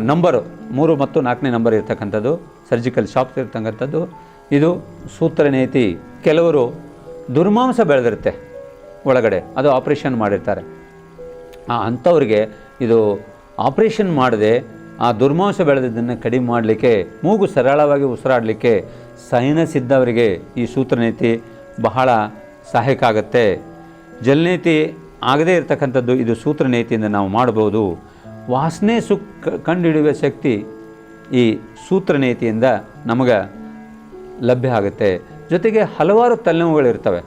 ನಂಬರು, ಮೂರು ಮತ್ತು ನಾಲ್ಕನೇ ನಂಬರ್ ಇರ್ತಕ್ಕಂಥದ್ದು ಸರ್ಜಿಕಲ್ ಶಾಪ್ ಇರ್ತಕ್ಕಂಥದ್ದು. ಇದು ಸೂತ್ರ ನೀತಿ. ಕೆಲವರು ದುರ್ಮಾಂಸ ಬೆಳೆದಿರುತ್ತೆ ಒಳಗಡೆ, ಅದು ಆಪ್ರೇಷನ್ ಮಾಡಿರ್ತಾರೆ. ಆ, ಅಂಥವ್ರಿಗೆ ಇದು ಆಪ್ರೇಷನ್ ಮಾಡದೆ, ಆ ದುರ್ಮಾಂಸ ಬೆಳೆದಿದ್ದನ್ನು ಕಡಿಮೆ ಮಾಡಲಿಕ್ಕೆ, ಮೂಗು ಸರಳವಾಗಿ ಉಸಿರಾಡಲಿಕ್ಕೆ ಸೈನಸ್ ಇದ್ದವರಿಗೆ ಈ ಸೂತ್ರನೀತಿ ಬಹಳ ಸಹಾಯಕ ಆಗುತ್ತೆ. ಜಲ್ನೀತಿ ಆಗದೇ ಇರತಕ್ಕಂಥದ್ದು ಇದು ಸೂತ್ರನೀತಿಯಿಂದ ನಾವು ಮಾಡ್ಬೋದು ವಾಸನೆ ಸುಖ ಕಂಡುಹಿಡಿಯುವ ಶಕ್ತಿ ಈ ಸೂತ್ರನೀತಿಯಿಂದ ನಮಗೆ ಲಭ್ಯ ಆಗುತ್ತೆ. ಜೊತೆಗೆ ಹಲವಾರು ತಲೆನೋವುಗಳಿರ್ತವೆ.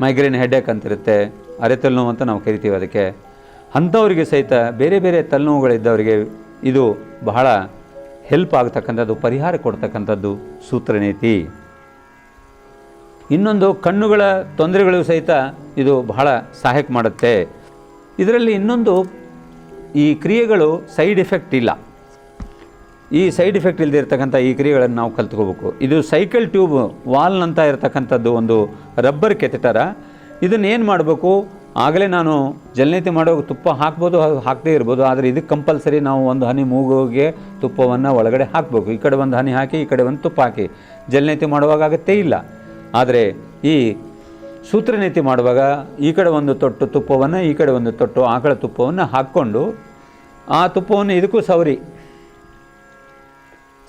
ಮೈಗ್ರೇನ್ ಹೆಡ್ಡೇಕ್ ಅಂತಿರುತ್ತೆ, ಅರೆ ತಲೆನೋವು ಅಂತ ನಾವು ಕರಿತೀವಿ ಅದಕ್ಕೆ. ಅಂಥವರಿಗೆ ಸಹಿತ ಬೇರೆ ಬೇರೆ ತಲೆನೋವುಗಳಿದ್ದವರಿಗೆ ಇದು ಬಹಳ ಹೆಲ್ಪ್ ಆಗ್ತಕ್ಕಂಥದ್ದು ಪರಿಹಾರ ಕೊಡ್ತಕ್ಕಂಥದ್ದು ಸೂತ್ರನೀತಿ. ಇನ್ನೊಂದು ಕಣ್ಣುಗಳ ತೊಂದರೆಗಳು ಸಹಿತ ಇದು ಬಹಳ ಸಹಾಯಕ ಮಾಡುತ್ತೆ. ಇದರಲ್ಲಿ ಇನ್ನೊಂದು ಈ ಕ್ರಿಯೆಗಳು ಸೈಡ್ ಎಫೆಕ್ಟ್ ಇಲ್ಲ. ಈ ಸೈಡ್ ಎಫೆಕ್ಟ್ ಇಲ್ಲದೆ ಇರತಕ್ಕಂಥ ಈ ಕ್ರಿಯೆಗಳನ್ನು ನಾವು ಕಲ್ತ್ಕೋಬೇಕು. ಇದು ಸೈಕಲ್ ಟ್ಯೂಬ್ ವಾಲ್ನಂತ ಇರತಕ್ಕಂಥದ್ದು ಒಂದು ರಬ್ಬರ್ ಕೆತ್ತಿಟ್ಟಾರ ಇದನ್ನು ಏನು ಮಾಡಬೇಕು? ಆಗಲೇ ನಾನು ಜಲನೇತಿ ಮಾಡೋ ತುಪ್ಪ ಹಾಕ್ಬೋದು ಹಾಕದೇ ಇರ್ಬೋದು, ಆದರೆ ಇದಕ್ಕೆ ಕಂಪಲ್ಸರಿ ನಾವು ಒಂದು ಹನಿ ಮೂಗುಗೆ ತುಪ್ಪವನ್ನು ಒಳಗಡೆ ಹಾಕಬೇಕು. ಈ ಕಡೆ ಒಂದು ಹನಿ ಹಾಕಿ, ಈ ಕಡೆ ಒಂದು ತುಪ್ಪ ಹಾಕಿ. ಜಲನೇತಿ ಮಾಡುವಾಗ ಆಗತ್ತೇ ಇಲ್ಲ. ಆದರೆ ಈ ಸೂತ್ರನೀತಿ ಮಾಡುವಾಗ ಈ ಕಡೆ ಒಂದು ತೊಟ್ಟು ತುಪ್ಪವನ್ನು, ಈ ಕಡೆ ಒಂದು ತೊಟ್ಟು ಆಕಳ ತುಪ್ಪವನ್ನು ಹಾಕ್ಕೊಂಡು ಆ ತುಪ್ಪವನ್ನು ಇದಕ್ಕೂ ಸವರಿ.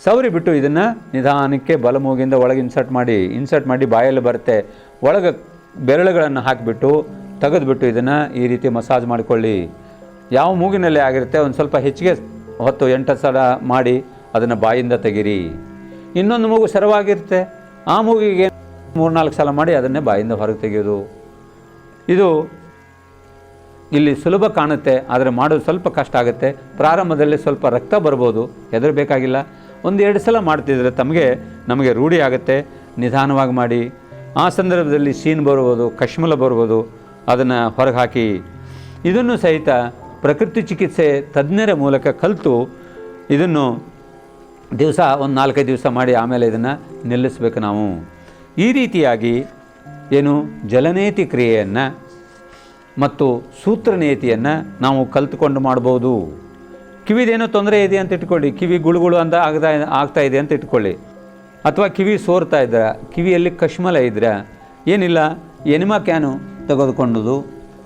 ಸವರಿ ಬಿಟ್ಟು ಇದನ್ನು ನಿಧಾನಕ್ಕೆ ಬಲಮೂಗಿಂದ ಒಳಗೆ ಇನ್ಸರ್ಟ್ ಮಾಡಿ ಇನ್ಸರ್ಟ್ ಮಾಡಿ ಬಾಯಲ್ಲಿ ಬರುತ್ತೆ. ಒಳಗೆ ಬೆರಳುಗಳನ್ನು ಹಾಕಿಬಿಟ್ಟು ತೆಗೆದುಬಿಟ್ಟು ಇದನ್ನು ಈ ರೀತಿ ಮಸಾಜ್ ಮಾಡಿಕೊಳ್ಳಿ. ಯಾವ ಮೂಗಿನಲ್ಲಿ ಆಗಿರುತ್ತೆ, ಒಂದು ಸ್ವಲ್ಪ ಹೆಚ್ಚಿಗೆ ಹೊತ್ತು ಎಂಟು ಸಲ ಮಾಡಿ ಅದನ್ನು ಬಾಯಿಂದ ತೆಗೀರಿ. ಇನ್ನೊಂದು ಮೂಗು ಸರವಾಗಿರುತ್ತೆ. ಆ ಮೂಗಿಗೆ ಮೂರ್ನಾಲ್ಕು ಸಲ ಮಾಡಿ ಅದನ್ನೇ ಬಾಯಿಂದ ಹೊರಗೆ ತೆಗೆಯೋದು. ಇದು ಇಲ್ಲಿ ಸುಲಭ ಕಾಣುತ್ತೆ, ಆದರೆ ಮಾಡೋದು ಸ್ವಲ್ಪ ಕಷ್ಟ ಆಗುತ್ತೆ. ಪ್ರಾರಂಭದಲ್ಲಿ ಸ್ವಲ್ಪ ರಕ್ತ ಬರ್ಬೋದು, ಹೆದರಬೇಕಾಗಿಲ್ಲ. ಒಂದು ಎರಡು ಸಲ ಮಾಡ್ತಿದ್ರೆ ತಮಗೆ ನಮಗೆ ರೂಢಿ ಆಗುತ್ತೆ. ನಿಧಾನವಾಗಿ ಮಾಡಿ. ಆ ಸಂದರ್ಭದಲ್ಲಿ ಸೀನ್ ಬರ್ಬೋದು, ಕಶ್ಮಲ ಬರ್ಬೋದು, ಅದನ್ನು ಹೊರಗೆ ಹಾಕಿ ಇದನ್ನು ಸಹಿತ ಪ್ರಕೃತಿ ಚಿಕಿತ್ಸೆ ತಜ್ಞರ ಮೂಲಕ ಕಲಿತು ಇದನ್ನು ದಿವಸ ಒಂದು ನಾಲ್ಕೈದು ದಿವಸ ಮಾಡಿ ಆಮೇಲೆ ಇದನ್ನು ನಿಲ್ಲಿಸ್ಬೇಕು ನಾವು. ಈ ರೀತಿಯಾಗಿ ಏನು ಜಲನೇತಿ ಕ್ರಿಯೆಯನ್ನು ಮತ್ತು ಸೂತ್ರನೇತಿಯನ್ನು ನಾವು ಕಲ್ತ್ಕೊಂಡು ಮಾಡ್ಬೋದು. ಕಿವಿದೇನೋ ತೊಂದರೆ ಇದೆ ಅಂತ ಇಟ್ಕೊಳ್ಳಿ. ಕಿವಿ ಗುಳುಗುಳು ಅಂತ ಆಗ್ತಾ ಆಗ್ತಾ ಇದೆ ಅಂತ ಇಟ್ಕೊಳ್ಳಿ. ಅಥವಾ ಕಿವಿ ಸೋರ್ತಾ ಇದ್ದರೆ ಕಿವಿಯಲ್ಲಿ ಕಶ್ಮಲ ಇದ್ದರೆ ಏನಿಲ್ಲ, ಎನಿಮಾ ಕ್ಯಾನು ತೆಗೆದುಕೊಂಡುದು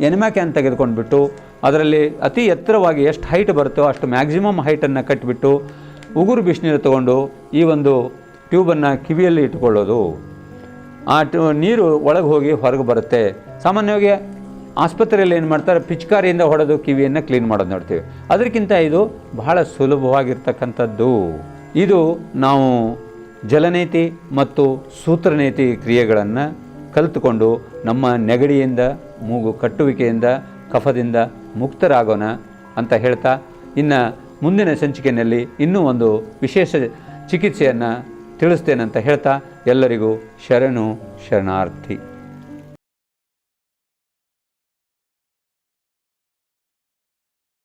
ಎನಿಮಾ ಕ್ಯಾನ್ ತೆಗೆದುಕೊಂಡ್ಬಿಟ್ಟು ಅದರಲ್ಲಿ ಅತಿ ಎತ್ತರವಾಗಿ ಎಷ್ಟು ಹೈಟ್ ಬರುತ್ತೋ ಅಷ್ಟು ಮ್ಯಾಕ್ಸಿಮಮ್ ಹೈಟನ್ನು ಕಟ್ಟಿಬಿಟ್ಟು ಉಗುರು ಬಿಸಿನೀರು ತಗೊಂಡು ಈ ಒಂದು ಟ್ಯೂಬನ್ನು ಕಿವಿಯಲ್ಲಿ ಇಟ್ಕೊಳ್ಳೋದು. ಆ ನೀರು ಒಳಗೆ ಹೋಗಿ ಹೊರಗೆ ಬರುತ್ತೆ. ಸಾಮಾನ್ಯವಾಗಿ ಆಸ್ಪತ್ರೆಯಲ್ಲಿ ಏನು ಮಾಡ್ತಾರೆ? ಪಿಚ್ಕಾರಿಯಿಂದ ಹೊಡೆದು ಕಿವಿಯನ್ನು ಕ್ಲೀನ್ ಮಾಡೋದು ನೋಡ್ತೀವಿ. ಅದಕ್ಕಿಂತ ಇದು ಬಹಳ ಸುಲಭವಾಗಿರ್ತಕ್ಕಂಥದ್ದು. ಇದು ನಾವು ಜಲನೇತಿ ಮತ್ತು ಸೂತ್ರನೇತಿ ಕ್ರಿಯೆಗಳನ್ನು ಕಲಿತುಕೊಂಡು ನಮ್ಮ ನೆಗಡಿಯಿಂದ, ಮೂಗು ಕಟ್ಟುವಿಕೆಯಿಂದ, ಕಫದಿಂದ ಮುಕ್ತರಾಗೋಣ ಅಂತ ಹೇಳ್ತಾ ಇನ್ನು ಮುಂದಿನ ಸಂಚಿಕೆಯಲ್ಲಿ ಇನ್ನೂ ಒಂದು ವಿಶೇಷ ಚಿಕಿತ್ಸೆಯನ್ನು ತಿಳಿಸ್ತೇನೆ ಅಂತ ಹೇಳ್ತಾ ಎಲ್ಲರಿಗೂ ಶರಣು ಶರಣಾರ್ಥಿ.